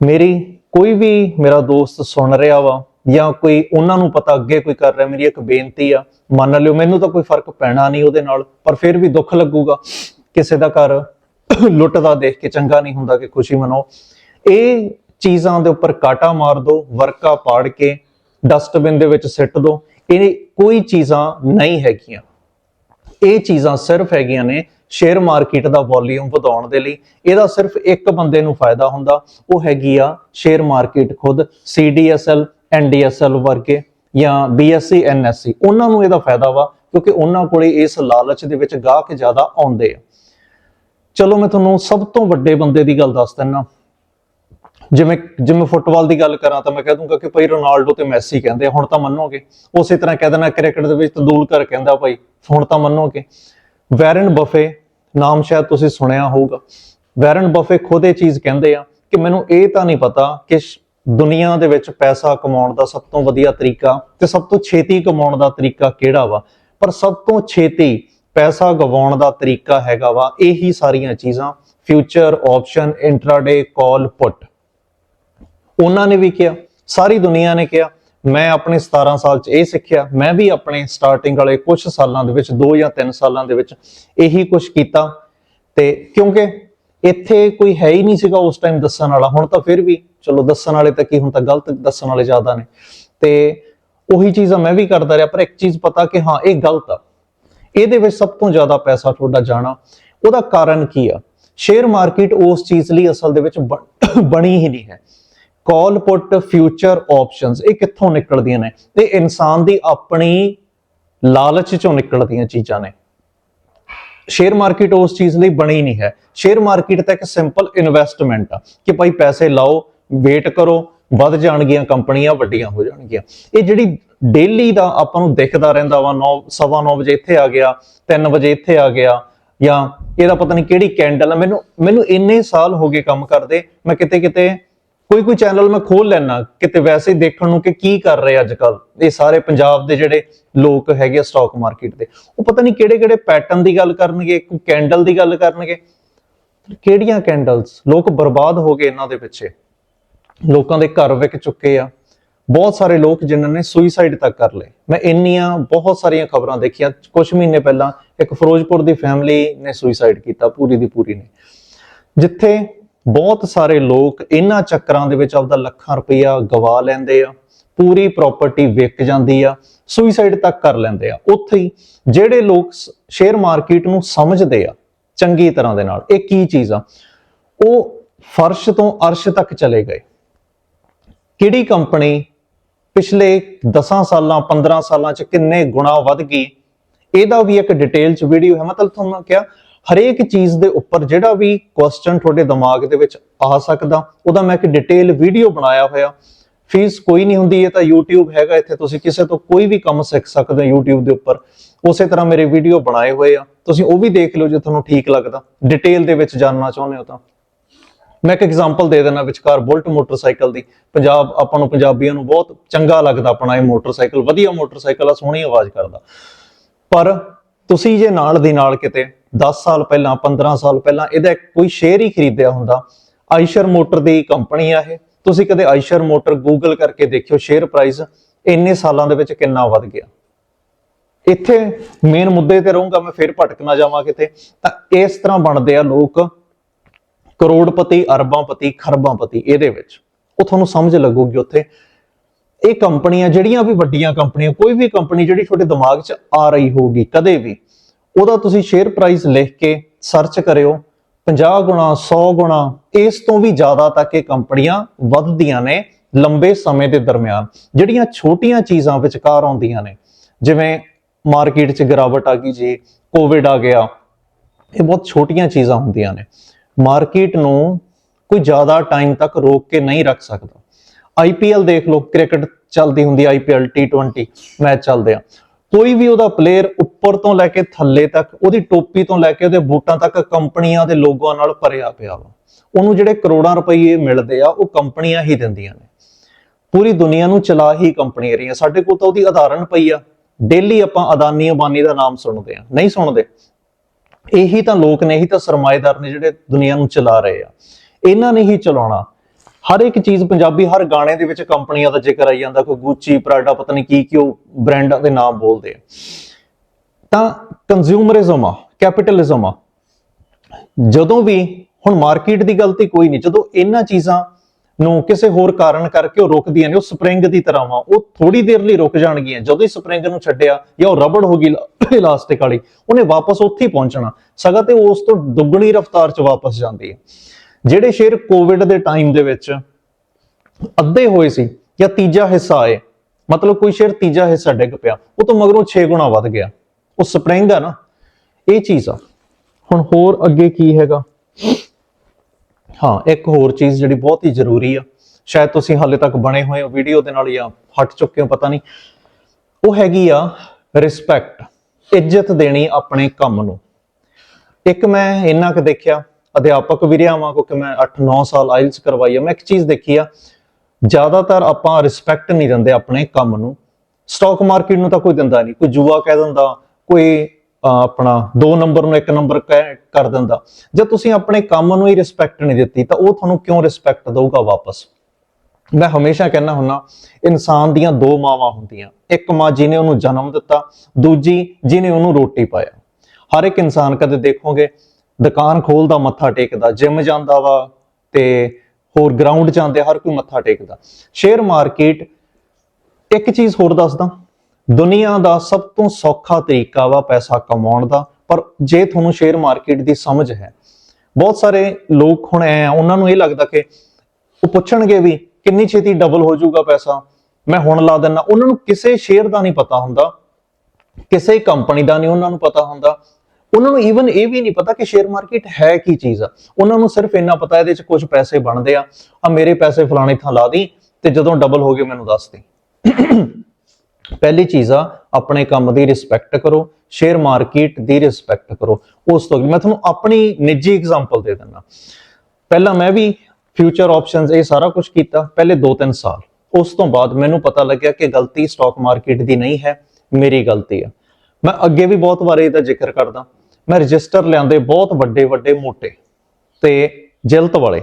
ਮੇਰੀ ਕੋਈ ਵੀ ਮੇਰਾ ਦੋਸਤ ਸੁਣ ਰਿਹਾ ਵਾ, ਜਾਂ ਕੋਈ ਉਹਨਾਂ ਨੂੰ ਪਤਾ ਅੱਗੇ ਕੋਈ ਕਰ ਰਿਹਾ, ਮੇਰੀ ਇੱਕ ਬੇਨਤੀ ਆ, ਮੰਨ ਲਿਓ ਮੈਨੂੰ ਤਾਂ ਕੋਈ ਫ਼ਰਕ ਪੈਣਾ ਨਹੀਂ ਉਹਦੇ ਨਾਲ, ਪਰ ਫਿਰ ਵੀ ਦੁੱਖ ਲੱਗੂਗਾ। ਕਿਸੇ ਦਾ ਘਰ ਲੁੱਟਦਾ ਦੇਖ ਕੇ ਚੰਗਾ ਨਹੀਂ ਹੁੰਦਾ ਕਿ ਖੁਸ਼ੀ ਮਨਾਓ। ਇਹ ਚੀਜ਼ਾਂ ਦੇ ਉੱਪਰ ਕਾਟਾ ਮਾਰ ਦਿਓ ਵਰਕਾ ਪਾੜ ਕੇ ਡਸਟਬਿਨ ਦੇ ਵਿੱਚ ਸਿੱਟ ਦਿਓ ਇਹ ਕੋਈ ਚੀਜ਼ਾਂ ਨਹੀਂ ਹੈਗੀਆਂ। ਇਹ ਚੀਜ਼ਾਂ ਸਿਰਫ ਹੈਗੀਆਂ ਨੇ ਸ਼ੇਅਰ ਮਾਰਕੀਟ ਦਾ ਵੋਲਿਊਮ ਵਧਾਉਣ ਦੇ ਲਈ। ਇਹਦਾ ਸਿਰਫ ਇੱਕ ਬੰਦੇ ਨੂੰ ਫਾਇਦਾ ਹੁੰਦਾ, ਉਹ ਹੈਗੀ ਆ ਸ਼ੇਅਰ ਮਾਰਕੀਟ ਖੁਦ CDSL NDSL ਵਰਗੇ ਜਾਂ BSC NSC ਉਹਨਾਂ ਨੂੰ ਇਹਦਾ ਫਾਇਦਾ ਵਾ, ਕਿਉਂਕਿ ਉਹਨਾਂ ਕੋਲੇ ਇਸ ਲਾਲਚ ਦੇ ਵਿੱਚ ਗਾਹਕ ਜ਼ਿਆਦਾ ਆਉਂਦੇ ਆ। ਚਲੋ ਮੈਂ ਤੁਹਾਨੂੰ ਸਭ ਤੋਂ ਵੱਡੇ ਬੰਦੇ ਦੀ ਗੱਲ ਦੱਸ ਦਿੰਨਾ। ਜਿਵੇਂ ਜਿਵੇਂ ਫੁੱਟਬਾਲ ਦੀ ਗੱਲ ਕਰਾਂ ਤਾਂ ਮੈਂ ਕਹਿ ਦੂੰਗਾ ਕਿ ਭਾਈ ਰੋਨਾਲਡੋ ਤੇ ਮੈਸੀ ਕਹਿੰਦੇ ਹੁਣ ਤਾਂ ਮੰਨੋਗੇ? ਉਸੇ ਤਰ੍ਹਾਂ ਕਹਿ ਦੇਣਾ ਕ੍ਰਿਕਟ ਦੇ ਵਿੱਚ ਤੰਦੂਲਕਰ ਕਹਿੰਦਾ ਭਾਈ, ਹੁਣ ਤਾਂ ਮੰਨੋਗੇ? ਵੈਰਨ ਬਫੇ ਨਾਮ ਸ਼ਾਇਦ ਤੁਸੀਂ ਸੁਣਿਆ ਹੋਊਗਾ। ਵੈਰਨ ਬਫੇ ਖੁਦ ਇਹ ਚੀਜ਼ ਕਹਿੰਦੇ ਆ ਕਿ ਮੈਨੂੰ ਇਹ ਤਾਂ ਨਹੀਂ ਪਤਾ ਕਿ ਸ਼- ਦੁਨੀਆ ਦੇ ਵਿੱਚ ਪੈਸਾ ਕਮਾਉਣ ਦਾ ਸਭ ਤੋਂ ਵਧੀਆ ਤਰੀਕਾ ਤੇ ਸਭ ਤੋਂ ਛੇਤੀ ਕਮਾਉਣ ਦਾ ਤਰੀਕਾ ਕਿਹੜਾ ਵਾ? ਪਰ ਸਭ ਤੋਂ ਛੇਤੀ ਪੈਸਾ ਗਵਾਉਣ ਦਾ ਤਰੀਕਾ ਹੈਗਾ ਵਾ, ਇਹੀ ਸਾਰੀਆਂ ਚੀਜ਼ਾਂ future option intraday call put ਉਹਨਾਂ ਨੇ ਵੀ ਕਿਹਾ, ਸਾਰੀ ਦੁਨੀਆ ਨੇ ਕਿਹਾ, ਮੈਂ ਆਪਣੇ 17 ਸਾਲ ਚ ਇਹ ਸਿੱਖਿਆ, ਮੈਂ ਵੀ ਆਪਣੇ ਸਟਾਰਟਿੰਗ ਵਾਲੇ ਕੁਝ ਸਾਲਾਂ ਦੇ ਵਿੱਚ 2 ਜਾਂ 3 ਸਾਲਾਂ ਦੇ ਵਿੱਚ ਇਹੀ ਕੁਝ ਕੀਤਾ। ਤੇ ਕਿਉਂਕਿ ਇੱਥੇ ਕੋਈ ਹੈ ਹੀ ਨਹੀਂ ਸੀਗਾ ਉਸ ਟਾਈਮ ਦੱਸਣ ਵਾਲਾ, ਹੁਣ ਤਾਂ ਫਿਰ ਵੀ, ਚਲੋ ਦੱਸਣ ਵਾਲੇ ਤਾਂ ਕੀ ਹੁਣ ਤਾਂ ਗਲਤ ਦੱਸਣ ਵਾਲੇ ਜ਼ਿਆਦਾ ਨੇ। ਤੇ ਉਹੀ ਚੀਜ਼ਾਂ ਮੈਂ ਵੀ ਕਰਦਾ ਰਿਹਾ, ਪਰ ਇੱਕ ਚੀਜ਼ ਪਤਾ ਕਿ ਹਾਂ, ਇਹ ਗਲਤ ਆ। ਇਹਦੇ ਵਿੱਚ ਸਭ ਤੋਂ ਜ਼ਿਆਦਾ ਪੈਸਾ ਤੁਹਾਡਾ ਜਾਣਾ, ਉਹਦਾ ਕਾਰਨ ਕੀ ਆ? ਸ਼ੇਅਰ ਮਾਰਕੀਟ ਉਸ ਚੀਜ਼ ਲਈ ਅਸਲ ਦੇ ਵਿੱਚ ਬਣ- ਬਣੀ ਹੀ ਨਹੀਂ ਹੈ। ਕਾਲ ਪੁੱਟ ਫਿਊਚਰ ਆਪਸ਼ਨਸ ਇਹ ਕਿੱਥੋਂ ਨਿਕਲਦੀਆਂ ਨੇ? ਇਹ ਇਨਸਾਨ ਦੀ ਆਪਣੀ ਲਾਲਚ ਚੋਂ ਨਿਕਲਦੀਆਂ ਚੀਜ਼ਾਂ ਨੇ। ਸ਼ੇਅਰ ਮਾਰਕੀਟ ਉਸ ਚੀਜ਼ ਲਈ ਬਣੀ ਨਹੀਂ ਹੈ। ਸ਼ੇਅਰ ਮਾਰਕੀਟ ਤਾਂ ਇੱਕ ਸਿੰਪਲ ਇਨਵੈਸਟਮੈਂਟ ਆ ਕਿ ਭਾਈ ਪੈਸੇ ਲਾਓ ਵੇਟ ਕਰੋ, ਵੱਧ ਜਾਣਗੀਆਂ ਕੰਪਨੀਆਂ, ਵੱਡੀਆਂ ਹੋ ਜਾਣਗੀਆਂ। ਇਹ ਜਿਹੜੀ ਡੇਲੀ ਦਾ ਆਪਾਂ ਨੂੰ ਦਿਖਦਾ ਰਹਿੰਦਾ ਵਾ 9 ਸਵਾ 9 ਵਜੇ ਇੱਥੇ ਆ ਗਿਆ 3 ਵਜੇ ਇੱਥੇ ਆ ਗਿਆ, ਜਾਂ ਇਹਦਾ ਪਤਾ ਨਹੀਂ ਕਿਹੜੀ ਕੈਂਡਲ ਆ। ਮੈਨੂੰ ਮੈਨੂੰ ਇੰਨੇ ਸਾਲ ਹੋ ਗਏ ਕੰਮ ਕਰਦੇ, ਮੈਂ ਕਿਤੇ ਕਿਤੇ ਕੋਈ ਕੋਈ ਚੈਨਲ ਮੈਂ ਖੋਲ ਲੈਣਾ ਕਿਤੇ ਵੈਸੇ ਹੀ ਦੇਖਣ ਨੂੰ ਕਿ ਕੀ ਕਰ ਰਹੇ ਅੱਜ ਕੱਲ ਇਹ ਸਾਰੇ ਪੰਜਾਬ ਦੇ ਜਿਹੜੇ ਲੋਕ ਹੈਗੇ ਸਟਾਕ ਮਾਰਕੀਟ ਦੇ। ਉਹ ਪਤਾ ਨਹੀਂ ਕਿਹੜੇ ਕਿਹੜੇ ਪੈਟਰਨ ਦੀ ਗੱਲ ਕਰਨਗੇ, ਕੋਈ ਕੈਂਡਲ ਦੀ ਗੱਲ ਕਰਨਗੇ। ਕਿਹੜੀਆਂ ਕੈਂਡਲਸ ਲੋਕ ਬਰਬਾਦ ਹੋ ਗਏ ਇਹਨਾਂ ਦੇ ਪਿੱਛੇ। ਲੋਕਾਂ ਦੇ ਘਰ ਵਿਕ ਚੁੱਕੇ ਆ। ਬਹੁਤ ਸਾਰੇ ਲੋਕ ਜਿਨ੍ਹਾਂ ਨੇ ਸੁਈਸਾਈਡ ਤੱਕ ਕਰ ਲਏ। ਮੈਂ ਇੰਨੀਆਂ ਬਹੁਤ ਸਾਰੀਆਂ ਖਬਰਾਂ ਦੇਖੀਆਂ। ਕੁਝ ਮਹੀਨੇ ਪਹਿਲਾਂ ਇੱਕ ਫਿਰੋਜ਼ਪੁਰ ਦੀ ਫੈਮਿਲੀ ਨੇ ਸੁਈਸਾਈਡ ਕੀਤਾ, ਪੂਰੀ ਦੀ ਪੂਰੀ ਨੇ। ਜਿੱਥੇ ਬਹੁਤ ਸਾਰੇ ਲੋਕ ਇਹਨਾਂ ਚੱਕਰਾਂ ਦੇ ਵਿੱਚ ਆਪਦਾ ਲੱਖਾਂ ਰੁਪਈਆ ਗਵਾ ਲੈਂਦੇ ਆ, ਪੂਰੀ ਪ੍ਰਾਪਰਟੀ ਵਿਕ ਜਾਂਦੀ ਆ ਸੁਈਸਾਈਡ ਤੱਕ ਕਰ ਲੈਂਦੇ ਆ। ਉੱਥੇ ਹੀ ਜਿਹੜੇ ਲੋਕ ਸ਼ੇਅਰ ਮਾਰਕੀਟ ਨੂੰ ਸਮਝਦੇ ਆ, ਚੰਗੀ ਤਰ੍ਹਾਂ ਦੇ ਨਾਲ, ਇਹ ਕੀ ਚੀਜ਼ ਆ? ਉਹ ਫਰਸ਼ ਤੋਂ ਅਰਸ਼ ਤੱਕ ਚਲੇ ਗਏ। ਕਿਹੜੀ ਕੰਪਨੀ ਪਿਛਲੇ 10 ਸਾਲਾਂ 15 ਸਾਲਾਂ ਚ ਕਿੰਨੇ ਗੁਣਾ ਵੱਧ ਗਈ? ਇਹਦਾ ਵੀ ਇੱਕ ਡਿਟੇਲ ਚ ਵੀਡੀਓ ਹੈ। ਮਤਲਬ ਤੁਹਾਨੂੰ ਕਿਹਾ ਹਰੇਕ ਚੀਜ਼ ਦੇ ਉੱਪਰ ਜਿਹੜਾ ਵੀ ਕੁਐਸਚਨ ਤੁਹਾਡੇ ਦਿਮਾਗ ਦੇ ਵਿੱਚ ਆ ਸਕਦਾ, ਉਹਦਾ ਮੈਂ ਇੱਕ ਡਿਟੇਲ ਵੀਡੀਓ ਬਣਾਇਆ ਹੋਇਆ। ਫੀਸ ਕੋਈ ਨਹੀਂ ਹੁੰਦੀ, ਇਹ ਤਾਂ YouTube ਹੈਗਾ, ਇੱਥੇ ਤੁਸੀਂ ਕਿਸੇ ਤੋਂ ਕੋਈ ਵੀ ਕੰਮ ਸਿੱਖ ਸਕਦੇ ਹੋ YouTube ਦੇ ਉੱਪਰ। ਉਸੇ ਤਰ੍ਹਾਂ ਮੇਰੇ ਵੀਡੀਓ ਬਣਾਏ ਹੋਏ ਆ। ਤੁਸੀਂ ਉਹ ਵੀ ਦੇਖ ਲਓ ਜੇ ਤੁਹਾਨੂੰ ਠੀਕ ਲੱਗਦਾ। ਡਿਟੇਲ ਦੇ ਵਿੱਚ ਜਾਣਨਾ ਚਾਹੁੰਦੇ ਹੋ ਤਾਂ। ਮੈਂ ਇੱਕ ਐਗਜ਼ਾਮਪਲ ਦੇ ਦੇਣਾ ਵਿਚਕਾਰ ਬੁਲਟ ਮੋਟਰਸਾਈਕਲ ਦੀ। ਪੰਜਾਬ, ਆਪਾਂ ਨੂੰ ਪੰਜਾਬੀਆਂ ਨੂੰ ਬਹੁਤ ਚੰਗਾ ਲੱਗਦਾ ਆਪਣਾ ਇਹ ਮੋਟਰਸਾਈਕਲ ਵਧੀਆ ਮੋਟਰਸਾਈਕਲ ਆ, ਸੋਹਣੀ ਆਵਾਜ਼ ਕਰਦਾ। ਪਰ ਤੁਸੀਂ ਜੇ ਨਾਲ ਦੀ ਨਾਲ ਕਿਤੇ 10 ਸਾਲ ਪਹਿਲਾਂ 15 ਸਾਲ ਪਹਿਲਾਂ ਇਹਦਾ ਕੋਈ ਸ਼ੇਅਰ ਹੀ ਖਰੀਦਿਆ ਹੁੰਦਾ ਆਇਸ਼ਰ ਮੋਟਰ ਦੀ ਕੰਪਨੀ ਆ ਇਹ। ਤੁਸੀਂ ਕਦੇ ਆਇਸ਼ਰ ਮੋਟਰ ਗੂਗਲ ਕਰਕੇ ਦੇਖਿਓ ਸ਼ੇਅਰ ਪ੍ਰਾਈਸ ਇੰਨੇ ਸਾਲਾਂ ਦੇ ਵਿੱਚ ਕਿੰਨਾ ਵੱਧ ਗਿਆ। ਇੱਥੇ ਮੇਨ ਮੁੱਦੇ ਤੇ ਰਹੂੰਗਾ, ਮੈਂ ਫਿਰ ਭਟਕ ਨਾ ਜਾਵਾਂ ਕਿਤੇ। ਤਾਂ ਇਸ ਤਰ੍ਹਾਂ ਬਣਦੇ ਆ ਲੋਕ, ਕਰੋੜਪਤੀ, ਅਰਬਾਂਪਤੀ, ਖਰਬਾਂਪਤੀ, ਇਹਦੇ ਵਿੱਚ। ਉਹ ਤੁਹਾਨੂੰ ਸਮਝ ਲੱਗੂਗੀ ਉੱਥੇ ਇਹ ਕੰਪਨੀਆਂ, ਜਿਹੜੀਆਂ ਵੀ ਵੱਡੀਆਂ ਕੰਪਨੀਆਂ, ਕੋਈ ਵੀ ਕੰਪਨੀ ਜਿਹੜੀ ਤੁਹਾਡੇ ਦਿਮਾਗ 'ਚ ਆ ਰਹੀ ਹੋਊਗੀ, ਕਦੇ ਵੀ, ਉਹਦਾ ਤੁਸੀਂ ਸ਼ੇਅਰ ਪ੍ਰਾਈਸ ਲਿਖ ਕੇ ਸਰਚ ਕਰਿਓ 50 ਗੁਣਾ 100 ਗੁਣਾ, ਇਸ ਤੋਂ ਵੀ ਜ਼ਿਆਦਾ ਤੱਕ ਇਹ ਕੰਪਨੀਆਂ ਵੱਧਦੀਆਂ ਨੇ ਲੰਬੇ ਸਮੇਂ ਦੇ ਦਰਮਿਆਨ। ਜਿਹੜੀਆਂ ਛੋਟੀਆਂ ਚੀਜ਼ਾਂ ਵਿਚਕਾਰ ਆਉਂਦੀਆਂ ਨੇ, ਜਿਵੇਂ ਮਾਰਕੀਟ 'ਚ ਗਿਰਾਵਟ ਆ ਗਈ ਜੀ ਕੋਵਿਡ ਆ ਗਿਆ, ਇਹ ਬਹੁਤ ਛੋਟੀਆਂ ਚੀਜ਼ਾਂ ਹੁੰਦੀਆਂ ਨੇ। ਮਾਰਕੀਟ ਨੂੰ ਕੋਈ ਜ਼ਿਆਦਾ ਟਾਈਮ ਤੱਕ ਰੋਕ ਕੇ ਨਹੀਂ ਰੱਖ ਸਕਦਾ। ਆਈਪੀਐਲ ਦੇਖ ਲਓ, ਕ੍ਰਿਕਟ ਚੱਲਦੀ ਹੁੰਦੀ ਆਈਪੀਐਲ T20 ਮੈਚ ਚੱਲਦੇ ਆ। ਕੋਈ ਵੀ ਉਹਦਾ ਪਲੇਅਰ ਉੱਪਰ ਤੋਂ ਲੈ ਕੇ ਥੱਲੇ ਤੱਕ, ਉਹਦੀ ਟੋਪੀ ਤੋਂ ਲੈ ਕੇ ਉਹਦੇ ਬੂਟਾਂ ਤੱਕ ਕੰਪਨੀਆਂ ਦੇ ਲੋਗੋਆਂ ਨਾਲ ਭਰਿਆ ਪਿਆ ਵਾ। ਉਹਨੂੰ ਜਿਹੜੇ ਕਰੋੜਾਂ ਰੁਪਏ ਮਿਲਦੇ ਆ, ਉਹ ਕੰਪਨੀਆਂ ਹੀ ਦਿੰਦੀਆਂ ਨੇ। ਪੂਰੀ ਦੁਨੀਆ ਨੂੰ ਚਲਾ ਹੀ ਕੰਪਨੀਆਂ ਰਹੀਆਂ। ਸਾਡੇ ਕੋਲ ਤਾਂ ਉਹਦੀ ਉਦਾਹਰਣ ਪਈ ਆ। ਡੇਲੀ ਆਪਾਂ ਅਦਾਨੀ ਅਬਾਨੀ ਦਾ ਨਾਮ ਸੁਣਦੇ ਆ। ਨਹੀਂ ਸੁਣਦੇ। ਇਹੀ ਤਾਂ ਲੋਕ ਨੇ, ਇਹੀ ਤਾਂ ਸਰਮਾਏਦਾਰ ਨੇ ਜਿਹੜੇ ਦੁਨੀਆ ਨੂੰ ਚਲਾ ਰਹੇ ਆ। ਇਹਨਾਂ ਨੇ ਹੀ ਚਲਾਉਣਾ। ਹਰ ਇੱਕ ਚੀਜ਼ ਪੰਜਾਬੀ, ਹਰ ਗਾਣੇ ਦੇ ਵਿੱਚ ਕੰਪਨੀਆਂ ਦਾ ਜ਼ਿਕਰ ਆਈ ਜਾਂਦਾ, ਕੋਈ ਗੁੱਚੀ ਪ੍ਰਾਡਾ ਪਤਾ ਨਹੀਂ ਕੀ ਕੀ ਉਹ ਬ੍ਰਾਂਡਾਂ ਦੇ ਨਾਮ ਬੋਲਦੇ ਆ। ਤਾਂ ਕੰਜ਼ਿਊਮਰਿਜ਼ਮ ਆ ਕੈਪੀਟਲਿਜ਼ਮ ਆ। ਜਦੋਂ ਵੀ ਹੁਣ ਮਾਰਕੀਟ ਦੀ ਗਲਤੀ ਕੋਈ ਨਹੀਂ, ਜਦੋਂ ਇਹਨਾਂ ਚੀਜ਼ਾਂ ਨੂੰ ਕਿਸੇ ਹੋਰ ਕਾਰਨ ਕਰਕੇ ਉਹ ਰੁਕਦੀਆਂ ਨੇ, ਉਹ ਸਪ੍ਰਿੰਗ ਦੀ ਤਰ੍ਹਾਂ ਵਾ, ਉਹ ਥੋੜੀ ਦੇਰ ਲਈ ਰੁਕ ਜਾਣਗੀਆਂ। ਜਦੋਂ ਹੀ ਸਪ੍ਰਿੰਗ ਨੂੰ ਛੱਡਿਆ ਜਾਂ ਉਹ ਰਬੜ ਹੋ ਗਈ ਇਲਾਸਟਿਕ ਵਾਲੀ, ਉਹਨੇ ਵਾਪਸ ਉੱਥੇ ਹੀ ਪਹੁੰਚਣਾ। ਸਗਾ ਤੇ ਉਸ ਤੋਂ ਦੁੱਗਣੀ ਰਫ਼ਤਾਰ 'ਚ ਵਾਪਸ ਜਾਂਦੀ ਹੈ ਜਿਹੜੇ ਸ਼ੇਅਰ ਕੋਵਿਡ ਦੇ ਟਾਈਮ ਦੇ ਵਿੱਚ ਅੱਧੇ ਹੋਏ ਸੀ ਜਾਂ ਤੀਜਾ ਹਿੱਸਾ ਆਏ, ਮਤਲਬ ਕੋਈ ਸ਼ੇਅਰ ਤੀਜਾ ਹਿੱਸਾ ਡਿੱਗ ਪਿਆ, ਉਹ ਤੋਂ ਮਗਰੋਂ 6 ਗੁਣਾ ਵੱਧ ਗਿਆ। ਉਹ ਸਪ੍ਰਿੰਗ ਆ ਨਾ, ਇਹ ਚੀਜ਼ ਆ। ਹੁਣ ਹੋਰ ਅੱਗੇ ਕੀ ਹੈਗਾ? ਹਾਂ, ਇੱਕ ਹੋਰ ਚੀਜ਼ ਜਿਹੜੀ ਬਹੁਤ ਹੀ ਜ਼ਰੂਰੀ ਆ, ਸ਼ਾਇਦ ਤੁਸੀਂ ਹਾਲੇ ਤੱਕ ਬਣੇ ਹੋਏ ਹੋ ਵੀਡੀਓ ਦੇ ਨਾਲ ਜਾਂ ਹਟ ਚੁੱਕੇ ਹੋ, ਪਤਾ ਨਹੀਂ। ਉਹ ਹੈਗੀ ਆ ਰਿਸਪੈਕਟ ਇੱਜ਼ਤ ਦੇਣੀ ਆਪਣੇ ਕੰਮ ਨੂੰ। ਇੱਕ ਮੈਂ ਇੰਨਾ ਕੁ ਦੇਖਿਆ ਅਧਿਆਪਕ ਵੀ ਰਿਹਾ ਵਾਂ ਕਿਉਂਕਿ ਮੈਂ 8-9 ਸਾਲ ਆਇਲਸ ਕਰਵਾਈ ਆ, ਮੈਂ ਇੱਕ ਚੀਜ਼ ਦੇਖੀ ਆ, ਜ਼ਿਆਦਾਤਰ ਆਪਾਂ ਰਿਸਪੈਕਟ ਨਹੀਂ ਦਿੰਦੇ ਆਪਣੇ ਕੰਮ ਨੂੰ। ਸਟਾਕ ਮਾਰਕੀਟ ਨੂੰ ਤਾਂ ਕੋਈ ਦਿੰਦਾ ਨਹੀਂ, ਕੋਈ ਜੂਆ ਕਹਿ ਦਿੰਦਾ, ਕੋਈ ਆਪਣਾ 2 ਨੰਬਰ ਨੂੰ 1 ਨੰਬਰ ਕਰ ਦਿੰਦਾ। ਜੇ ਤੁਸੀਂ ਆਪਣੇ ਕੰਮ ਨੂੰ ਹੀ ਰਿਸਪੈਕਟ ਨਹੀਂ ਦਿੱਤੀ, ਤਾਂ ਉਹ ਤੁਹਾਨੂੰ ਕਿਉਂ ਰਿਸਪੈਕਟ ਦਊਗਾ ਵਾਪਸ? ਮੈਂ ਹਮੇਸ਼ਾ ਕਹਿੰਦਾ ਹੁੰਨਾ ਇਨਸਾਨ ਦੀਆਂ ਦੋ ਮਾਵਾਂ ਹੁੰਦੀਆਂ, ਇੱਕ ਮਾਂ ਜਿਹਨੇ ਉਹਨੂੰ ਜਨਮ ਦਿੱਤਾ, ਦੂਜੀ ਜਿਹਨੇ ਉਹਨੂੰ ਰੋਟੀ ਪਾਇਆ। ਹਰ ਇੱਕ ਇਨਸਾਨ ਕਦੇ ਦੇਖੋਗੇ ਦੁਕਾਨ ਖੋਲਦਾ, ਮੱਥਾ ਟੇਕਦਾ, ਜਿਮ ਜਾਂਦਾ ਵਾ ਤੇ ਹੋਰ ਗਰਾਊਂਡ ਜਾਂਦੇ ਹਰ ਕੋਈ ਮੱਥਾ ਟੇਕਦਾ। ਸ਼ੇਅਰ ਮਾਰਕੀਟ ਇੱਕ ਚੀਜ਼ ਹੋਰ ਦੱਸਦਾ, ਦੁਨੀਆ ਦਾ ਸਭ ਤੋਂ ਸੌਖਾ ਤਰੀਕਾ ਵਾ ਪੈਸਾ ਕਮਾਉਣ ਦਾ, ਪਰ ਜੇ ਤੁਹਾਨੂੰ ਸ਼ੇਅਰ ਮਾਰਕੀਟ ਦੀ ਸਮਝ ਹੈ, ਬਹੁਤ ਸਾਰੇ ਲੋਕ ਹੁਣ ਐ ਉਹਨਾਂ ਨੂੰ ਇਹ ਲੱਗਦਾ ਕਿ ਉਹ ਪੁੱਛਣਗੇ ਵੀ ਕਿੰਨੀ ਛੇਤੀ ਡਬਲ ਹੋ ਜਾਊਗਾ ਪੈਸਾ, ਮੈਂ ਹੁਣ ਲਾ ਦਿੰਨਾ। ਉਹਨਾਂ ਨੂੰ ਕਿਸੇ ਸ਼ੇਅਰ ਦਾ ਨਹੀਂ ਪਤਾ ਹੁੰਦਾ, ਕਿਸੇ ਕੰਪਨੀ ਦਾ ਨਹੀਂ ਉਹਨਾਂ ਨੂੰ ਪਤਾ ਹੁੰਦਾ। ਉਹਨਾਂ ਨੂੰ ਈਵਨ ਇਹ ਵੀ ਨਹੀਂ ਪਤਾ ਕਿ ਸ਼ੇਅਰ ਮਾਰਕੀਟ ਹੈ ਕੀ ਚੀਜ਼ ਆ। ਉਹਨਾਂ ਨੂੰ ਸਿਰਫ ਇੰਨਾ ਪਤਾ ਇਹਦੇ ਵਿੱਚ ਕੁਝ ਪੈਸੇ ਬਣਦੇ ਆ ਆ ਮੇਰੇ ਪੈਸੇ ਫਲਾਣੇ ਥਾਂ ਲਾ ਦੀ ਤੇ ਜਦੋਂ ਡਬਲ ਹੋ ਗਏ ਮੈਨੂੰ ਦੱਸ ਦੇ। ਪਹਿਲੀ ਚੀਜ਼ ਆ, ਆਪਣੇ ਕੰਮ ਦੀ ਰਿਸਪੈਕਟ ਕਰੋ ਸ਼ੇਅਰ ਮਾਰਕੀਟ ਦੀ ਰਿਸਪੈਕਟ ਕਰੋ। ਉਸ ਤੋਂ ਮੈਂ ਤੁਹਾਨੂੰ ਆਪਣੀ ਨਿੱਜੀ ਐਗਜ਼ਾਮਪਲ ਦੇ ਦਿੰਦਾ। ਪਹਿਲਾਂ ਮੈਂ ਵੀ ਫਿਊਚਰ ਆਪਸ਼ਨਸ ਇਹ ਸਾਰਾ ਕੁਝ ਕੀਤਾ, ਪਹਿਲੇ 2-3 ਸਾਲ। ਉਸ ਤੋਂ ਬਾਅਦ ਮੈਨੂੰ ਪਤਾ ਲੱਗਿਆ ਕਿ ਗਲਤੀ ਸਟਾਕ ਮਾਰਕੀਟ ਦੀ ਨਹੀਂ ਹੈ, ਮੇਰੀ ਗਲਤੀ ਆ। ਮੈਂ ਅੱਗੇ ਵੀ ਬਹੁਤ ਵਾਰ ਇਹਦਾ ਜ਼ਿਕਰ ਕਰਦਾ। ਮੈਂ ਰਜਿਸਟਰ ਲਿਆਂਦੇ ਬਹੁਤ ਵੱਡੇ ਵੱਡੇ, ਮੋਟੇ ਤੇ ਜਿਲਤ ਵਾਲੇ।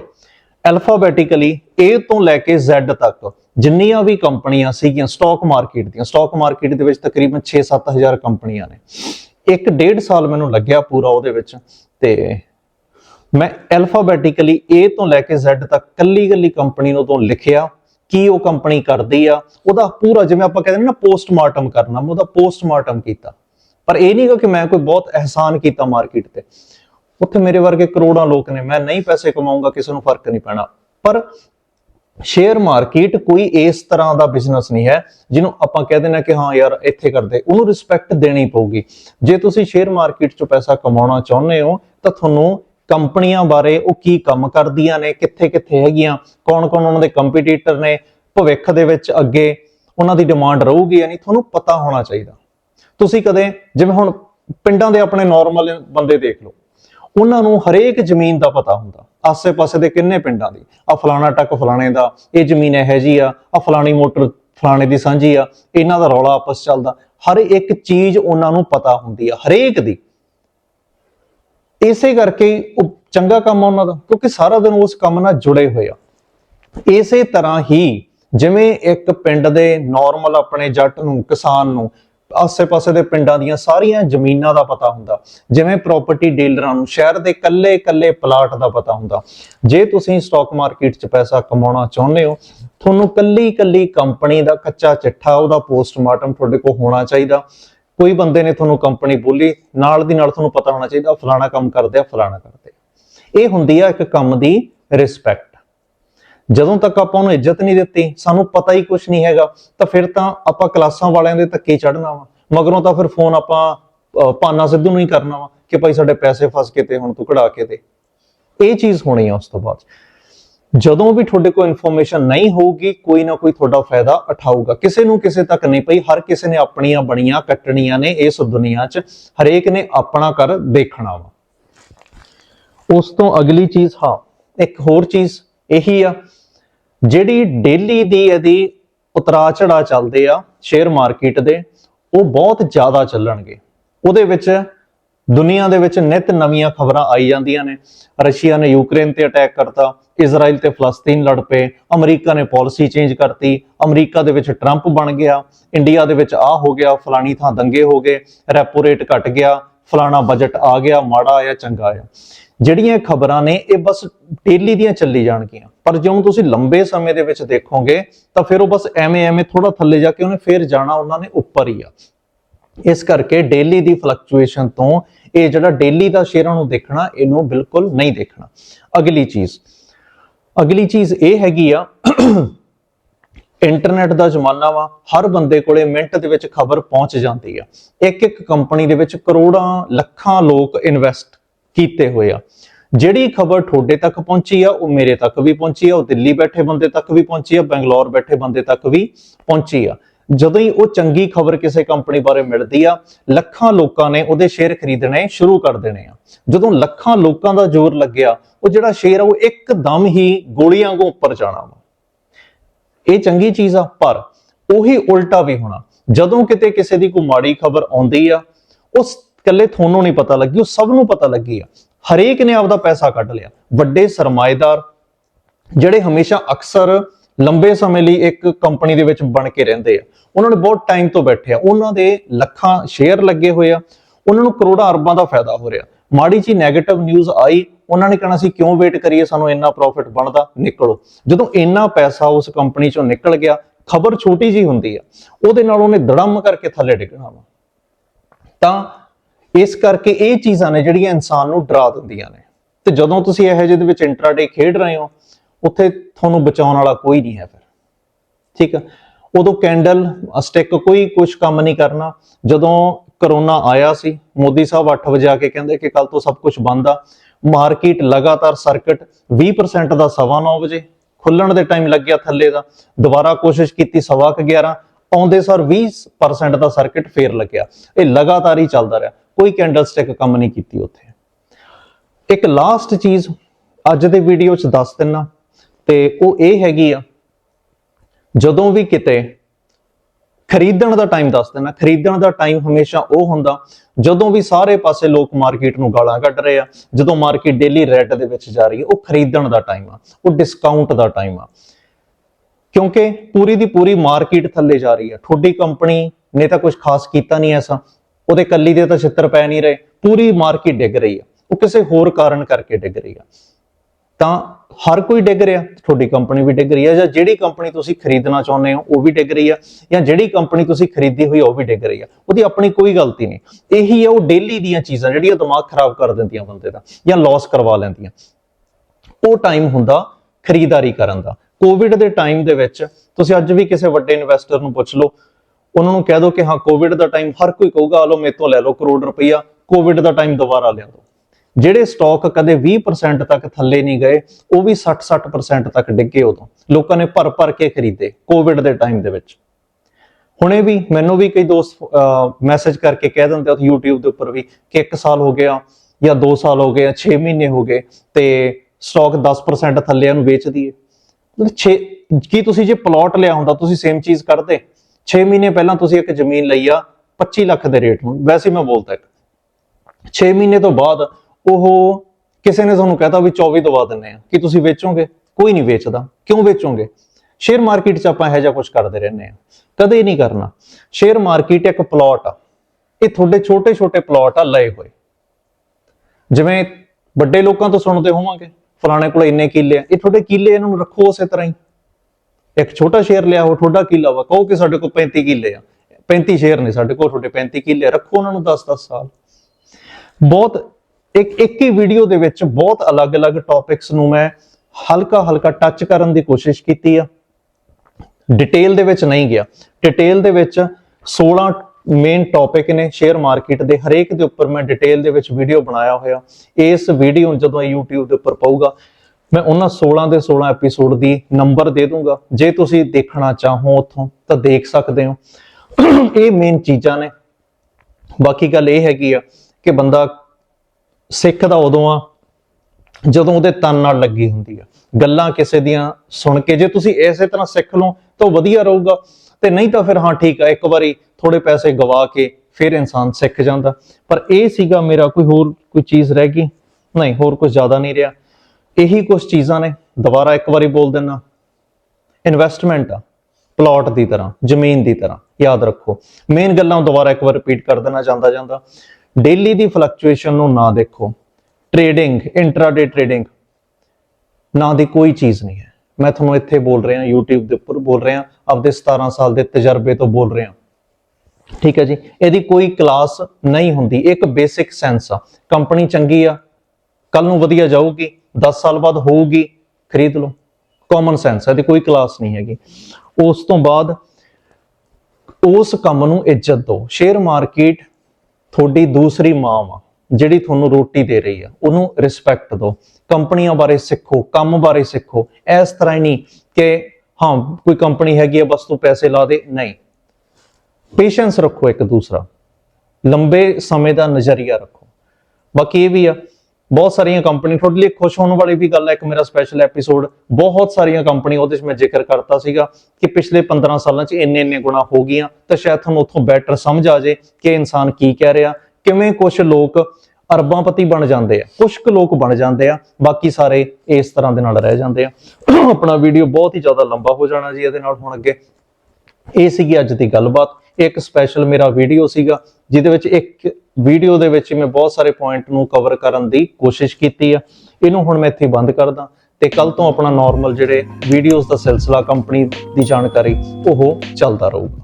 ਅਲਫਾਬੈਟਿਕਲੀ A ਤੋਂ ਲੈ ਕੇ Z ਤੱਕ ਜਿੰਨੀਆਂ ਵੀ ਕੰਪਨੀਆਂ ਸੀਗੀਆਂ ਸਟਾਕ ਮਾਰਕੀਟ ਦੀਆਂ ਸਟਾਕ ਮਾਰਕੀਟ ਦੇ ਵਿੱਚ ਤਕਰੀਬਨ 6-7000 ਕੰਪਨੀਆਂ ਨੇ। ਇੱਕ ਡੇਢ ਸਾਲ ਮੈਨੂੰ ਲੱਗਿਆ ਪੂਰਾ ਉਹਦੇ ਵਿੱਚ ਤੇ ਮੈਂ ਅਲਫਾਬੈਟਿਕਲੀ A ਤੋਂ ਲੈ ਕੇ Z ਤੱਕ ਕੱਲੀ ਕੱਲੀ ਕੰਪਨੀ ਨੂੰ ਤੋਂ ਲਿਖਿਆ, ਕੀ ਉਹ ਕੰਪਨੀ ਕਰਦੀ ਆ, ਉਹਦਾ ਪੂਰਾ ਜਿਵੇਂ ਆਪਾਂ ਕਹਿੰਦੇ ਨੇ ਨਾ ਪੋਸਟਮਾਰਟਮ ਕਰਨਾ, ਮੈਂ ਉਹਦਾ ਪੋਸਟਮਾਰਟਮ ਕੀਤਾ। ਪਰ ਇਹ ਨਹੀਂ ਕਿ ਮੈਂ ਕੋਈ ਬਹੁਤ ਅਹਿਸਾਨ ਕੀਤਾ ਮਾਰਕੀਟ ਤੇ। ਉੱਥੇ ਮੇਰੇ ਵਰਗੇ ਕਰੋੜਾਂ ਲੋਕ ਨੇ। ਮੈਂ ਨਹੀਂ ਪੈਸੇ ਕਮਾਊਂਗਾ, ਕਿਸੇ ਨੂੰ ਫ਼ਰਕ ਨਹੀਂ ਪੈਣਾ। ਪਰ ਸ਼ੇਅਰ ਮਾਰਕੀਟ ਕੋਈ ਇਸ ਤਰ੍ਹਾਂ ਦਾ ਬਿਜ਼ਨਸ ਨਹੀਂ ਹੈ, ਜਿਹਨੂੰ ਆਪਾਂ ਕਹਿ ਦੇਣਾ ਕਿ ਹਾਂ ਯਾਰ, ਇੱਥੇ ਕਰਦੇ। ਉਹਨੂੰ ਰਿਸਪੈਕਟ ਦੇਣੀ ਪਊਗੀ। ਜੇ ਤੁਸੀਂ ਸ਼ੇਅਰ ਮਾਰਕੀਟ 'ਚੋਂ ਪੈਸਾ ਕਮਾਉਣਾ ਚਾਹੁੰਦੇ ਹੋ, ਤਾਂ ਤੁਹਾਨੂੰ ਕੰਪਨੀਆਂ ਬਾਰੇ ਉਹ ਕੀ ਕੰਮ ਕਰਦੀਆਂ ਨੇ ਕਿੱਥੇ ਕਿੱਥੇ ਹੈਗੀਆਂ ਕੌਣ ਕੌਣ ਉਹਨਾਂ ਦੇ ਕੰਪੀਟੀਟਰ ਨੇ, ਭਵਿੱਖ ਦੇ ਵਿੱਚ ਅੱਗੇ ਉਹਨਾਂ ਦੀ ਡਿਮਾਂਡ ਰਹੂਗੀ ਯਾਨੀ ਤੁਹਾਨੂੰ ਪਤਾ ਹੋਣਾ ਚਾਹੀਦਾ। ਤੁਸੀਂ ਕਦੇ, ਜਿਵੇਂ ਹੁਣ ਪਿੰਡਾਂ ਦੇ ਆਪਣੇ ਨਾਰਮਲ ਬੰਦੇ ਦੇਖ ਲਓ, ਉਹਨਾਂ ਨੂੰ ਹਰੇਕ ਜ਼ਮੀਨ ਦਾ ਪਤਾ ਹੁੰਦਾ, ਆਸੇ-ਪਾਸੇ ਦੇ ਕਿੰਨੇ ਪਿੰਡਾਂ ਦੀ ਆ ਫਲਾਣਾ ਟੱਕ ਫਲਾਣੇ ਦਾ, ਇਹ ਜ਼ਮੀਨ ਇਹੋ ਜੀ ਆ ਆ ਫਲਾਣੀ ਮੋਟਰ ਫਲਾਣੇ ਦੀ ਸਾਂਝੀ ਆ, ਇਹਨਾਂ ਦਾ ਰੌਲਾ ਆਪਸ ਚੱਲਦਾ, ਹਰ ਇੱਕ ਚੀਜ਼ ਉਹਨਾਂ ਨੂੰ ਪਤਾ ਹੁੰਦੀ ਆ, ਹਰੇਕ ਦੀ। ਇਸੇ ਕਰਕੇ ਉਹ ਚੰਗਾ ਕੰਮ ਆ ਉਹਨਾਂ ਦਾ, ਕਿਉਂਕਿ ਸਾਰਾ ਦਿਨ ਉਸ ਕੰਮ ਨਾਲ ਜੁੜੇ ਹੋਏ ਆ। ਇਸੇ ਤਰ੍ਹਾਂ ਹੀ ਜਿਵੇਂ ਇੱਕ ਪਿੰਡ ਦੇ ਨਾਰਮਲ ਆਪਣੇ ਜੱਟ ਨੂੰ, ਕਿਸਾਨ ਨੂੰ ਆਸੇ-ਪਾਸੇ ਦੇ ਪਿੰਡਾਂ ਦੀਆਂ ਸਾਰੀਆਂ ਜ਼ਮੀਨਾਂ ਦਾ ਪਤਾ ਹੁੰਦਾ। ਜਿਵੇਂ ਪ੍ਰਾਪਰਟੀ ਡੀਲਰਾਂ ਨੂੰ ਸ਼ਹਿਰ ਦੇ ਕੱਲੇ-ਕੱਲੇ ਪਲਾਟ ਦਾ ਪਤਾ ਹੁੰਦਾ। ਜੇ ਤੁਸੀਂ ਸਟਾਕ ਮਾਰਕੀਟ 'ਚ ਪੈਸਾ ਕਮਾਉਣਾ ਚਾਹੁੰਦੇ ਹੋ, ਤੁਹਾਨੂੰ ਕੱਲੀ-ਕੱਲੀ ਕੰਪਨੀ ਦਾ ਕੱਚਾ ਚਿੱਠਾ, ਉਹਦਾ ਪੋਸਟਮਾਰਟਮ ਤੁਹਾਡੇ ਕੋਲ ਹੋਣਾ ਚਾਹੀਦਾ। ਕੋਈ ਬੰਦੇ ਨੇ ਤੁਹਾਨੂੰ ਕੰਪਨੀ ਬੋਲੀ, ਨਾਲ ਦੀ ਨਾਲ ਤੁਹਾਨੂੰ ਪਤਾ ਹੋਣਾ ਚਾਹੀਦਾ, ਫਲਾਣਾ ਕੰਮ ਕਰਦੇ ਆ, ਫਲਾਣਾ ਕਰਦੇ ਇਹ ਹੁੰਦੀ ਆ ਇੱਕ ਕੰਮ ਦੀ ਰਿਸਪੈਕਟ ਜਦੋਂ ਤੱਕ ਆਪਾਂ ਉਹਨੂੰ ਇੱਜ਼ਤ ਨਹੀਂ ਦਿੱਤੀ ਸਾਨੂੰ ਪਤਾ ਹੀ ਕੁਝ ਨਹੀਂ ਹੈਗਾ ਤਾਂ ਫਿਰ ਤਾਂ ਆਪਾਂ ਕਲਾਸਾਂ ਵਾਲਿਆਂ ਦੇ ਧੱਕੇ ਚੜਨਾ ਵਾ। ਮਗਰੋਂ ਤਾਂ ਫਿਰ ਫੋਨ ਆਪਾਂ ਅਹ, ਪਾਨਾ ਸਿੱਧੂ ਨੂੰ ਹੀ ਕਰਨਾ ਵਾ ਕਿ ਭਾਈ ਸਾਡੇ ਪੈਸੇ ਫਸ ਕੇ ਤੇ ਹੁਣ ਤੂੰ ਕਢਾ ਕੇ ਦੇ। ਇਹ ਚੀਜ਼ ਹੋਣੀ ਆ ਉਸ ਤੋਂ ਬਾਅਦ। ਜਦੋਂ ਵੀ ਤੁਹਾਡੇ ਕੋਲ ਇਨਫੋਰਮੇਸ਼ਨ ਨਹੀਂ ਹੋਊਗੀ ਕੋਈ ਨਾ ਕੋਈ ਤੁਹਾਡਾ ਫਾਇਦਾ ਉਠਾਊਗਾ। ਕਿਸੇ ਨੂੰ ਕਿਸੇ ਤੱਕ ਨਹੀਂ ਪਈ ਹਰ ਕਿਸੇ ਨੇ ਆਪਣੀਆਂ ਬਣੀਆਂ ਕੱਟਣੀਆਂ ਨੇ ਇਸ ਦੁਨੀਆ 'ਚ ਹਰੇਕ ਨੇ ਆਪਣਾ ਕਰ ਦੇਖਣਾ ਵਾ। ਉਸ ਤੋਂ ਅਗਲੀ ਚੀਜ਼ ਹਾਂ ਇੱਕ ਹੋਰ ਚੀਜ਼ ਇਹੀ ਆ। ਜਿਹੜੀ ਡੇਲੀ ਦੀ ਇਹਦੀ ਉਤਰਾ ਚੜਾ ਚੱਲਦੇ ਆ, ਸ਼ੇਅਰ ਮਾਰਕੀਟ ਦੇ, ਉਹ ਬਹੁਤ ਜ਼ਿਆਦਾ ਚੱਲਣਗੇ। ਉਹਦੇ ਵਿੱਚ ਦੁਨੀਆ ਦੇ ਵਿੱਚ ਨਿਤ ਨਵੀਆਂ ਖਬਰਾਂ ਆਈ ਜਾਂਦੀਆਂ ਨੇ। ਰਸ਼ੀਆ ਨੇ ਯੂਕਰੇਨ ਤੇ ਅਟੈਕ ਕਰਤਾ, ਇਜ਼ਰਾਈਲ ਤੇ ਫਲਸਤੀਨ ਲੜ ਪਏ, ਅਮਰੀਕਾ ਨੇ ਪਾਲਿਸੀ ਚੇਂਜ ਕਰਤੀ, ਅਮਰੀਕਾ ਦੇ ਵਿੱਚ ਟਰੰਪ ਬਣ ਗਿਆ, ਇੰਡੀਆ ਦੇ ਵਿੱਚ ਆ ਹੋ ਗਿਆ, ਫਲਾਣੀ ਥਾਂ ਦੰਗੇ ਹੋ ਗਏ ਰੈਪੋ ਰੇਟ ਘਟ ਗਿਆ, ਫਲਾਣਾ ਬਜਟ ਆ ਗਿਆ, ਮਾੜਾ ਆਇਆ, ਚੰਗਾ ਆਇਆ। ਜਿਹੜੀਆਂ ਖਬਰਾਂ ਨੇ, ਇਹ ਬਸ ਡੇਲੀ ਦੀਆਂ ਚੱਲੀ ਜਾਣਗੀਆਂ। ਪਰ ਜਦੋਂ ਤੁਸੀਂ ਲੰਬੇ ਸਮੇਂ ਦੇ ਵਿੱਚ ਦੇਖੋਗੇ, ਤਾਂ ਫਿਰ ਉਹ ਬਸ ਐਵੇਂ ਐਵੇਂ ਥੋੜਾ ਥੱਲੇ ਜਾ ਕੇ ਉਹਨੇ ਫਿਰ ਜਾਣਾ ਉਹਨਾਂ ਨੇ ਉੱਪਰ ਹੀ ਆ। ਇਸ ਕਰਕੇ ਡੇਲੀ ਦੀ ਫਲਕਚੁਏਸ਼ਨ ਤੋਂ ਇਹ ਜਿਹੜਾ ਡੇਲੀ ਦਾ ਸ਼ੇਅਰਾਂ ਨੂੰ ਦੇਖਣਾ, ਇਹਨੂੰ ਬਿਲਕੁਲ ਨਹੀਂ ਦੇਖਣਾ। ਅਗਲੀ ਚੀਜ਼ ਅਗਲੀ ਚੀਜ਼ ਇਹ ਹੈਗੀ ਆ ਇੰਟਰਨੈਟ ਦਾ ਜ਼ਮਾਨਾ ਵਾ, ਹਰ ਬੰਦੇ ਕੋਲੇ ਮਿੰਟ ਦੇ ਵਿੱਚ ਖਬਰ ਪਹੁੰਚ ਜਾਂਦੀ ਆ। ਇੱਕ ਇੱਕ ਕੰਪਨੀ ਦੇ ਵਿੱਚ ਕਰੋੜਾਂ, ਲੱਖਾਂ ਲੋਕ ਇਨਵੈਸਟ ਕੀਤੇ ਹੋਏ ਆ। ਜਿਹੜੀ ਖਬਰ ਤੁਹਾਡੇ ਤੱਕ ਪਹੁੰਚੀ ਆ, ਉਹ ਮੇਰੇ ਤੱਕ ਵੀ ਪਹੁੰਚੀ ਆ, ਉਹ ਦਿੱਲੀ ਬੈਠੇ ਬੰਦੇ ਤੱਕ ਵੀ ਪਹੁੰਚੀ ਆ, ਬੰਗਲੌਰ ਬੈਠੇ ਬੰਦੇ ਤੱਕ ਵੀ ਪਹੁੰਚੀ ਆ। ਜਦੋਂ ਹੀ ਉਹ ਚੰਗੀ ਖਬਰ ਕਿਸੇ ਕੰਪਨੀ ਬਾਰੇ ਮਿਲਦੀ ਆ, ਲੱਖਾਂ ਲੋਕਾਂ ਨੇ ਉਹਦੇ ਸ਼ੇਅਰ ਖਰੀਦਣੇ ਸ਼ੁਰੂ ਕਰ ਦੇਣੇ ਆ। ਜਦੋਂ ਲੱਖਾਂ ਲੋਕਾਂ ਦਾ ਜ਼ੋਰ ਲੱਗਿਆ, ਉਹ ਜਿਹੜਾ ਸ਼ੇਅਰ ਆ, ਉਹ ਇੱਕਦਮ ਹੀ ਗੋਲੀਆਂ ਵਾਂਗੂ ਉੱਪਰ ਜਾਣਾ ਵਾ। ਇਹ ਚੰਗੀ ਚੀਜ਼ ਆ, ਪਰ ਉਹੀ ਉਲਟਾ ਵੀ ਹੋਣਾ। ਜਦੋਂ ਕਿਤੇ ਕਿਸੇ ਦੀ ਕੋਈ ਮਾੜੀ ਖਬਰ ਆਉਂਦੀ ਆ, ਉਸ ਇਕੱਲੇ ਤੁਹਾਨੂੰ ਨਹੀਂ ਪਤਾ ਲੱਗੀ, ਉਹ ਸਭ ਨੂੰ ਪਤਾ ਲੱਗੀ ਆ। ਹਰੇਕ ਨੇ ਆਪਦਾ ਪੈਸਾ ਕੱਢ ਲਿਆ। ਵੱਡੇ ਸਰਮਾਏਦਾਰ, ਜਿਹੜੇ ਹਮੇਸ਼ਾ ਅਕਸਰ ਲੰਬੇ ਸਮੇਂ ਲਈ ਇੱਕ ਕੰਪਨੀ ਦੇ ਵਿੱਚ ਬਣ ਕੇ ਰਹਿੰਦੇ ਆ, ਉਹਨਾਂ ਨੇ ਬਹੁਤ ਟਾਈਮ ਤੋਂ ਬੈਠੇ ਆ। ਉਹਨਾਂ ਦੇ ਲੱਖਾਂ ਸ਼ੇਅਰ ਲੱਗੇ ਹੋਏ ਆ। ਉਹਨਾਂ ਨੂੰ ਕਰੋੜਾਂ ਅਰਬਾਂ ਦਾ ਫਾਇਦਾ ਹੋ ਰਿਹਾ। ਮਾੜੀ ਜੀ 네ਗੇਟਿਵ ਨਿਊਜ਼ ਆਈ, ਉਹਨਾਂ ਨੇ ਕਹਿਣਾ ਸੀ, ਕਿਉਂ ਵੇਟ ਕਰੀਏ? ਸਾਨੂੰ ਇੰਨਾ ਪ੍ਰੋਫਿਟ ਬਣਦਾ, ਨਿਕਲੋ। ਜਦੋਂ ਇੰਨਾ ਪੈਸਾ ਉਸ ਕੰਪਨੀ ਚੋਂ ਨਿਕਲ ਗਿਆ, ਖਬਰ ਛੋਟੀ ਜੀ ਹੁੰਦੀ ਆ। ਉਹਦੇ ਨਾਲ ਉਹਨੇ ਧੜਮ ਕਰਕੇ ਥੱਲੇ ਡਿੱਗਣਾ ਵਾ। ਤਾਂ ਇਸ ਕਰਕੇ ਇਹ ਚੀਜ਼ਾਂ ਨੇ ਜਿਹੜੀਆਂ ਇਨਸਾਨ ਨੂੰ ਡਰਾ ਦਿੰਦੀਆਂ ਨੇ। ਤੇ ਜਦੋਂ ਤੁਸੀਂ ਇਹੋ ਜਿਹੇ ਦੇ ਵਿੱਚ ਇੰਟਰਾਡੇ ਖੇਡ ਰਹੇ ਹੋ, ਉੱਥੇ ਤੁਹਾਨੂੰ ਬਚਾਉਣ ਵਾਲਾ ਕੋਈ ਨਹੀਂ ਹੈ ਫਿਰ। ਠੀਕ ਆ? ਉਦੋਂ ਕੈਂਡਲ ਸਟਿਕ ਕੋਈ ਕੁਝ ਕੰਮ ਨਹੀਂ ਕਰਨਾ। ਜਦੋਂ ਕਰੋਨਾ ਆਇਆ ਸੀ, ਮੋਦੀ ਸਾਹਿਬ 8 ਵਜੇ ਆ ਕੇ ਕਹਿੰਦੇ ਕਿ ਕੱਲ ਤੋਂ ਸਭ ਕੁਝ ਬੰਦ ਆ। ਮਾਰਕੀਟ ਲਗਾਤਾਰ ਸਰਕਟ 20% ਦਾ ਸਵਾ ਨੌ ਵਜੇ। ਖੁੱਲਣ ਦੇ ਟਾਈਮ ਲੱਗਿਆ ਥੱਲੇ ਦਾ। ਦੁਬਾਰਾ ਕੋਸ਼ਿਸ਼ ਕੀਤੀ ਸਵਾ ਕੁ 11 ਆਉਂਦੇ ਸਰ 20% ਦਾ ਸਰਕਟ ਫੇਰ ਲੱਗਿਆ। ਇਹ ਲਗਾਤਾਰ ਹੀ ਚੱਲਦਾ ਰਿਹਾ। ਕੋਈ ਕੈਂਡਲ ਸਟਿਕ ਕੰਮ ਨਹੀਂ ਕੀਤੀ ਉੱਥੇ। ਇੱਕ ਲਾਸਟ ਚੀਜ਼ ਅੱਜ ਦੇ ਵੀਡੀਓ 'ਚ ਦੱਸ ਦਿੰਨਾ, ਤੇ ਉਹ ਇਹ ਹੈਗੀ ਆ, ਜਦੋਂ ਵੀ ਕਿਤੇ ਖਰੀਦਣ ਦਾ ਟਾਈਮ ਦੱਸ ਦੇਣਾ ਖਰੀਦਣ ਦਾ ਟਾਈਮ ਹਮੇਸ਼ਾ ਉਹ ਹੁੰਦਾ, ਜਦੋਂ ਵੀ ਸਾਰੇ ਪਾਸੇ ਲੋਕ ਮਾਰਕੀਟ ਨੂੰ ਗਾਲਾਂ ਕੱਢ ਰਹੇ ਆ, ਜਦੋਂ ਮਾਰਕੀਟ ਡੇਲੀ ਰੈਡ ਦੇ ਵਿੱਚ ਜਾ ਰਹੀ ਹੈ ਉਹ ਖਰੀਦਣ ਦਾ ਟਾਈਮ ਆ, ਉਹ ਡਿਸਕਾਊਂਟ ਦਾ ਟਾਈਮ ਆ। ਕਿਉਂਕਿ ਪੂਰੀ ਦੀ ਪੂਰੀ ਮਾਰਕੀਟ ਥੱਲੇ ਜਾ ਰਹੀ ਹੈ ਤੁਹਾਡੀ ਕੰਪਨੀ ਨੇ ਤਾਂ ਕੁਝ ਖਾਸ ਕੀਤਾ ਨਹੀਂ ਐਸਾ ਉਹਦੇ ਕੱਲੀ ਦੇ ਤਾਂ ਛਿੱਤਰ ਪੈ ਨਹੀਂ ਰਹੇ, ਪੂਰੀ ਮਾਰਕੀਟ ਡਿੱਗ ਰਹੀ ਆ ਉਹ ਕਿਸੇ ਹੋਰ ਕਾਰਨ ਕਰਕੇ ਡਿੱਗ ਰਹੀ ਆ ਤਾਂ ਹਰ ਕੋਈ ਡਿੱਗ ਰਿਹਾ, ਤੁਹਾਡੀ ਕੰਪਨੀ ਵੀ ਡਿੱਗ ਰਹੀ ਹੈ ਜਾਂ ਜਿਹੜੀ ਕੰਪਨੀ ਤੁਸੀਂ ਖਰੀਦਣਾ ਚਾਹੁੰਦੇ ਹੋ, ਉਹ ਵੀ ਡਿੱਗ ਰਹੀ ਆ ਜਾਂ ਜਿਹੜੀ ਕੰਪਨੀ ਤੁਸੀਂ ਖਰੀਦੀ ਹੋਈ ਉਹ ਵੀ ਡਿੱਗ ਰਹੀ ਹੈ। ਉਹਦੀ ਆਪਣੀ ਕੋਈ ਗਲਤੀ ਨਹੀਂ। ਇਹੀ ਆ ਉਹ ਡੇਲੀ ਦੀਆਂ ਚੀਜ਼ਾਂ, ਜਿਹੜੀਆਂ ਦਿਮਾਗ ਖਰਾਬ ਕਰ ਦਿੰਦੀਆਂ ਬੰਦੇ ਦਾ ਜਾਂ ਲਾਸ ਕਰਵਾ ਲੈਂਦੀਆਂ। ਉਹ ਟਾਈਮ ਹੁੰਦਾ ਖਰੀਦਦਾਰੀ ਕਰਨ ਦਾ। ਕੋਵਿਡ ਦੇ ਟਾਈਮ ਦੇ ਵਿੱਚ ਤੁਸੀਂ ਅੱਜ ਵੀ ਕਿਸੇ ਵੱਡੇ ਇਨਵੈਸਟਰ ਨੂੰ ਪੁੱਛ ਲਓ ਉਹਨਾਂ ਨੂੰ ਕਹਿ ਦਿਓ ਕਿ ਹਾਂ ਕੋਵਿਡ ਦਾ ਟਾਈਮ ਹਰ ਕੋਈ ਕਹੂਗਾ ਆ ਲਓ ਮੇਰੇ ਤੋਂ ਲੈ ਲਓ, ਕਰੋੜ ਰੁਪਈਆ ਕੋਵਿਡ ਦਾ ਟਾਈਮ ਦੁਬਾਰਾ ਲਿਆ ਦਿਓ ਜਿਹੜੇ ਸਟਾਕ ਕਦੇ 20% ਤੱਕ ਥੱਲੇ ਨਹੀਂ ਗਏ, ਉਹ ਵੀ 60-60% ਤੱਕ ਡਿੱਗੇ ਉਦੋਂ। ਲੋਕਾਂ ਨੇ ਭਰ ਭਰ ਕੇ ਖਰੀਦੇ ਕੋਵਿਡ ਦੇ ਟਾਈਮ ਦੇ ਵਿੱਚ। ਹੁਣੇ ਵੀ ਮੈਨੂੰ ਵੀ ਕਈ ਦੋਸਤ ਮੈਸੇਜ ਕਰਕੇ ਕਹਿ ਦਿੰਦੇ ਆ YouTube ਦੇ ਉੱਪਰ ਵੀ ਕਿ 1 ਸਾਲ ਹੋ ਗਿਆ ਜਾਂ 2 ਸਾਲ ਹੋ ਗਏ ਜਾਂ 6 ਮਹੀਨੇ ਹੋ ਗਏ ਤੇ ਸਟਾਕ 10% ਥੱਲੇ ਨੂੰ ਵੇਚ ਦਈਏ। ਮਤਲਬ 6 ਕੀ ਤੁਸੀਂ ਜੇ ਪਲਾਟ ਲਿਆ ਹੁੰਦਾ, ਤੁਸੀਂ ਸੇਮ ਚੀਜ਼ ਕਰਦੇ? 6 ਮਹੀਨੇ ਪਹਿਲਾਂ ਤੁਸੀਂ ਇੱਕ ਜ਼ਮੀਨ ਲਈ ਆ 25 ਲੱਖ ਦੇ ਰੇਟ ਨੂੰ, ਵੈਸੇ ਮੈਂ ਬੋਲਦਾ ਇੱਕ। 6 ਮਹੀਨੇ ਤੋਂ ਬਾਅਦ ਉਹ ਕਿਸੇ ਨੇ ਤੁਹਾਨੂੰ ਕਹਤਾ ਵੀ 24 ਦਵਾ ਦਿੰਨੇ ਆ, ਕਿ ਤੁਸੀਂ ਵੇਚੋਗੇ? ਕੋਈ ਨਹੀਂ ਵੇਚਦਾ। ਕਿਉਂ ਵੇਚੋਗੇ? ਸ਼ੇਅਰ ਮਾਰਕੀਟ 'ਚ ਆਪਾਂ ਇਹੋ ਜਿਹਾ ਕੁਝ ਕਰਦੇ ਰਹਿੰਦੇ ਆ। ਕਦੇ ਨਹੀਂ ਕਰਨਾ। ਸ਼ੇਅਰ ਮਾਰਕੀਟ ਇੱਕ ਪਲਾਟ ਆ। ਇਹ ਤੁਹਾਡੇ ਛੋਟੇ-ਛੋਟੇ ਪਲਾਟ ਆ, ਲਏ ਹੋਏ। ਜਿਵੇਂ ਵੱਡੇ ਲੋਕਾਂ ਤੋਂ ਸੁਣਦੇ ਹੋਵਾਂਗੇ, ਫਲਾਣੇ ਕੋਲ ਇੰਨੇ ਕਿੱਲੇ ਆ। ਇਹ ਤੁਹਾਡੇ ਕਿੱਲੇ ਇਹਨਾਂ ਨੂੰ ਰੱਖੋ ਉਸੇ ਤਰ੍ਹਾਂ ਹੀ। ਇੱਕ ਛੋਟਾ ਸ਼ੇਅਰ ਲਿਆ ਹੋ ਤੁਹਾਡਾ ਕਿੱਲਾ ਵਾ, ਕਹੋ ਕਿ ਸਾਡੇ ਕੋਲ 35 ਕਿੱਲੇ ਆ। 35 ਸ਼ੇਅਰ ਨੇ ਸਾਡੇ ਕੋਲ, ਤੁਹਾਡੇ 35 ਕਿੱਲੇ ਰੱਖੋ ਉਹਨਾਂ ਨੂੰ 10-10 ਸਾਲ। ਬਹੁਤ, ਇੱਕ ਇੱਕ ਹੀ ਵੀਡੀਓ ਦੇ ਵਿੱਚ ਬਹੁਤ ਅਲੱਗ-ਅਲੱਗ ਟੌਪਿਕਸ ਨੂੰ ਮੈਂ ਹਲਕਾ-ਹਲਕਾ ਟੱਚ ਕਰਨ ਦੀ ਕੋਸ਼ਿਸ਼ ਕੀਤੀ ਆ। ਡਿਟੇਲ ਦੇ ਵਿੱਚ ਨਹੀਂ ਗਿਆ। ਡਿਟੇਲ ਦੇ ਵਿੱਚ 16 ਮੇਨ ਟੌਪਿਕ ਨੇ ਸ਼ੇਅਰ ਮਾਰਕੀਟ ਦੇ, ਹਰੇਕ ਦੇ ਉੱਪਰ ਮੈਂ ਡਿਟੇਲ ਦੇ ਵਿੱਚ ਵੀਡੀਓ ਬਣਾਇਆ ਹੋਇਆ। ਇਸ ਵੀਡੀਓ ਨੂੰ ਜਦੋਂ ਇਹ YouTube ਦੇ ਉੱਪਰ ਪਾਊਗਾ ਮੈਂ ਉਹਨਾਂ 16 ਦੇ 16 ਐਪੀਸੋਡ ਦੀ ਨੰਬਰ ਦੇ ਦੂੰਗਾ। ਜੇ ਤੁਸੀਂ ਦੇਖਣਾ ਚਾਹੋ ਉੱਥੋਂ, ਤਾਂ ਦੇਖ ਸਕਦੇ ਹੋ। ਇਹ ਮੇਨ ਚੀਜ਼ਾਂ ਨੇ। ਬਾਕੀ ਗੱਲ ਇਹ ਹੈਗੀ ਆ ਕਿ ਬੰਦਾ ਸਿੱਖਦਾ ਉਦੋਂ ਆ, ਜਦੋਂ ਉਹਦੇ ਤਨ ਨਾਲ ਲੱਗੀ ਹੁੰਦੀ ਆ। ਗੱਲਾਂ ਕਿਸੇ ਦੀਆਂ ਸੁਣ ਕੇ, ਜੇ ਤੁਸੀਂ ਇਸੇ ਤਰ੍ਹਾਂ ਸਿੱਖ ਲਓ, ਤਾਂ ਉਹ ਵਧੀਆ ਰਹੂਗਾ। ਤੇ ਨਹੀਂ ਤਾਂ ਫਿਰ ਹਾਂ, ਠੀਕ ਆ, ਇੱਕ ਵਾਰੀ ਥੋੜੇ ਪੈਸੇ ਗਵਾ ਕੇ ਫਿਰ ਇਨਸਾਨ ਸਿੱਖ ਜਾਂਦਾ। ਪਰ ਇਹ ਸੀਗਾ ਮੇਰਾ ਕੋਈ ਹੋਰ ਕੋਈ ਚੀਜ਼ ਰਹਿ ਗਈ? ਨਹੀਂ, ਹੋਰ ਕੁਝ ਜ਼ਿਆਦਾ ਨਹੀਂ ਰਿਹਾ। ਇਹੀ ਕੁਝ ਚੀਜ਼ਾਂ ਨੇ। ਦੁਬਾਰਾ ਇੱਕ ਵਾਰੀ ਬੋਲ ਦੇਣਾ ਇਨਵੈਸਟਮੈਂਟ ਆ ਪਲਾਟ ਦੀ ਤਰ੍ਹਾਂ, ਜ਼ਮੀਨ ਦੀ ਤਰ੍ਹਾਂ, ਯਾਦ ਰੱਖੋ। ਮੇਨ ਗੱਲਾਂ ਦੁਬਾਰਾ ਇੱਕ ਵਾਰ ਰਿਪੀਟ ਕਰ ਦੇਣਾ ਜਾਂਦਾ ਜਾਂਦਾ। ਡੇਲੀ ਦੀ ਫਲਕਚੁਏਸ਼ਨ ਨੂੰ ਨਾ ਦੇਖੋ। ਟ੍ਰੇਡਿੰਗ ਇੰਟਰਾਡੇ ਟ੍ਰੇਡਿੰਗ ਨਾ ਦੀ ਕੋਈ ਚੀਜ਼ ਨਹੀਂ ਹੈ। ਮੈਂ ਤੁਹਾਨੂੰ ਇੱਥੇ ਬੋਲ ਰਿਹਾ, YouTube ਦੇ ਉੱਪਰ ਬੋਲ ਰਿਹਾ, ਆਪਦੇ 17 ਸਾਲ ਦੇ ਤਜਰਬੇ ਤੋਂ ਬੋਲ ਰਿਹਾ। ਠੀਕ ਹੈ ਜੀ? ਇਹਦੀ ਕੋਈ ਕਲਾਸ ਨਹੀਂ ਹੁੰਦੀ। ਇੱਕ ਬੇਸਿਕ ਸੈਂਸ ਆ। ਕੰਪਨੀ ਚੰਗੀ ਆ ਕੱਲ ਨੂੰ ਵਧੀਆ ਜਾਊਗੀ 10 ਸਾਲ ਬਾਅਦ ਹੋਊਗੀ, ਖਰੀਦ ਲਓ। ਕਾਮਨ ਸੈਂਸ ਹੈ ਤੇ ਕੋਈ ਕਲਾਸ ਨਹੀਂ ਹੈਗੀ। ਉਸ ਤੋਂ ਬਾਅਦ ਉਸ ਕੰਮ ਨੂੰ ਇੱਜ਼ਤ ਦਿਓ। ਸ਼ੇਅਰ ਮਾਰਕੀਟ ਤੁਹਾਡੀ ਦੂਸਰੀ ਮਾਂ ਵਾ, ਜਿਹੜੀ ਤੁਹਾਨੂੰ ਰੋਟੀ ਦੇ ਰਹੀ ਆ, ਉਹਨੂੰ ਰਿਸਪੈਕਟ ਦਿਓ। ਕੰਪਨੀਆਂ ਬਾਰੇ ਸਿੱਖੋ, ਕੰਮ ਬਾਰੇ ਸਿੱਖੋ। ਇਸ ਤਰ੍ਹਾਂ ਹੀ ਨਹੀਂ ਕਿ, ਹਾਂ, ਕੋਈ ਕੰਪਨੀ ਹੈਗੀ ਆ, ਬਸ ਤੂੰ ਪੈਸੇ ਲਾ ਦੇ। ਨਹੀਂ। ਪੇਸ਼ੈਂਸ ਰੱਖੋ ਇੱਕ ਦੂਸਰਾ। ਲੰਬੇ ਸਮੇਂ ਦਾ ਨਜ਼ਰੀਆ ਰੱਖੋ। ਬਾਕੀ ਇਹ ਵੀ ਆ ਬਹੁਤ ਸਾਰੀਆਂ ਕੰਪਨੀ, ਤੁਹਾਡੇ ਲਈ ਖੁਸ਼ ਹੋਣ ਵਾਲੀ ਵੀ ਗੱਲ ਹੈ, ਇੱਕ ਮੇਰਾ ਸਪੈਸ਼ਲ ਐਪੀਸੋਡ ਬਹੁਤ ਸਾਰੀਆਂ ਕੰਪਨੀ ਉਹਦੇ ਵਿੱਚ ਮੈਂ ਜ਼ਿਕਰ ਕਰਤਾ ਸੀਗਾ ਕਿ ਪਿਛਲੇ 15 ਸਾਲਾਂ 'ਚ ਇੰਨੇ ਇੰਨੇ ਗੁਣਾ ਹੋ ਗਈਆਂ, ਤਾਂ ਸ਼ਾਇਦ ਤੁਹਾਨੂੰ ਉੱਥੋਂ ਬੈਟਰ ਸਮਝ ਆ ਜੇ ਕਿ ਇਨਸਾਨ ਕੀ ਕਹਿ ਰਿਹਾ, ਕਿਵੇਂ ਕੁਝ ਲੋਕ ਅਰਬਾਂਪਤੀ ਬਣ ਜਾਂਦੇ ਆ ਕੁਝ ਕੁ ਲੋਕ ਬਣ ਜਾਂਦੇ ਆ, ਬਾਕੀ ਸਾਰੇ ਇਸ ਤਰ੍ਹਾਂ ਦੇ ਨਾਲ ਰਹਿ ਜਾਂਦੇ ਆ। ਆਪਣਾ ਵੀਡੀਓ ਬਹੁਤ ਹੀ ਜ਼ਿਆਦਾ ਲੰਬਾ ਹੋ ਜਾਣਾ ਜੀ ਇਹਦੇ ਨਾਲ ਹੁਣ ਅੱਗੇ। ਇਹ ਸੀਗੀ ਅੱਜ ਦੀ ਗੱਲਬਾਤ, ਇੱਕ ਸਪੈਸ਼ਲ ਮੇਰਾ ਵੀਡੀਓ ਸੀਗਾ ਜਿਹਦੇ ਵਿੱਚ ਇੱਕ ਵੀਡੀਓ ਦੇ ਵਿੱਚ ਮੈਂ ਬਹੁਤ ਸਾਰੇ ਪੁਆਇੰਟ ਨੂੰ ਕਵਰ ਕਰਨ ਦੀ ਕੋਸ਼ਿਸ਼ ਕੀਤੀ ਆ। ਇਹਨੂੰ ਹੁਣ ਮੈਂ ਇੱਥੇ ਬੰਦ ਕਰਦਾ। ਤੇ ਕੱਲ ਤੋਂ ਆਪਣਾ ਨਾਰਮਲ ਜਿਹੜੇ ਵੀਡੀਓਜ਼ ਦਾ ਸਿਲਸਿਲਾ ਕੰਪਨੀ ਦੀ ਜਾਣਕਾਰੀ, ਉਹ ਚੱਲਦਾ ਰਹੂਗਾ।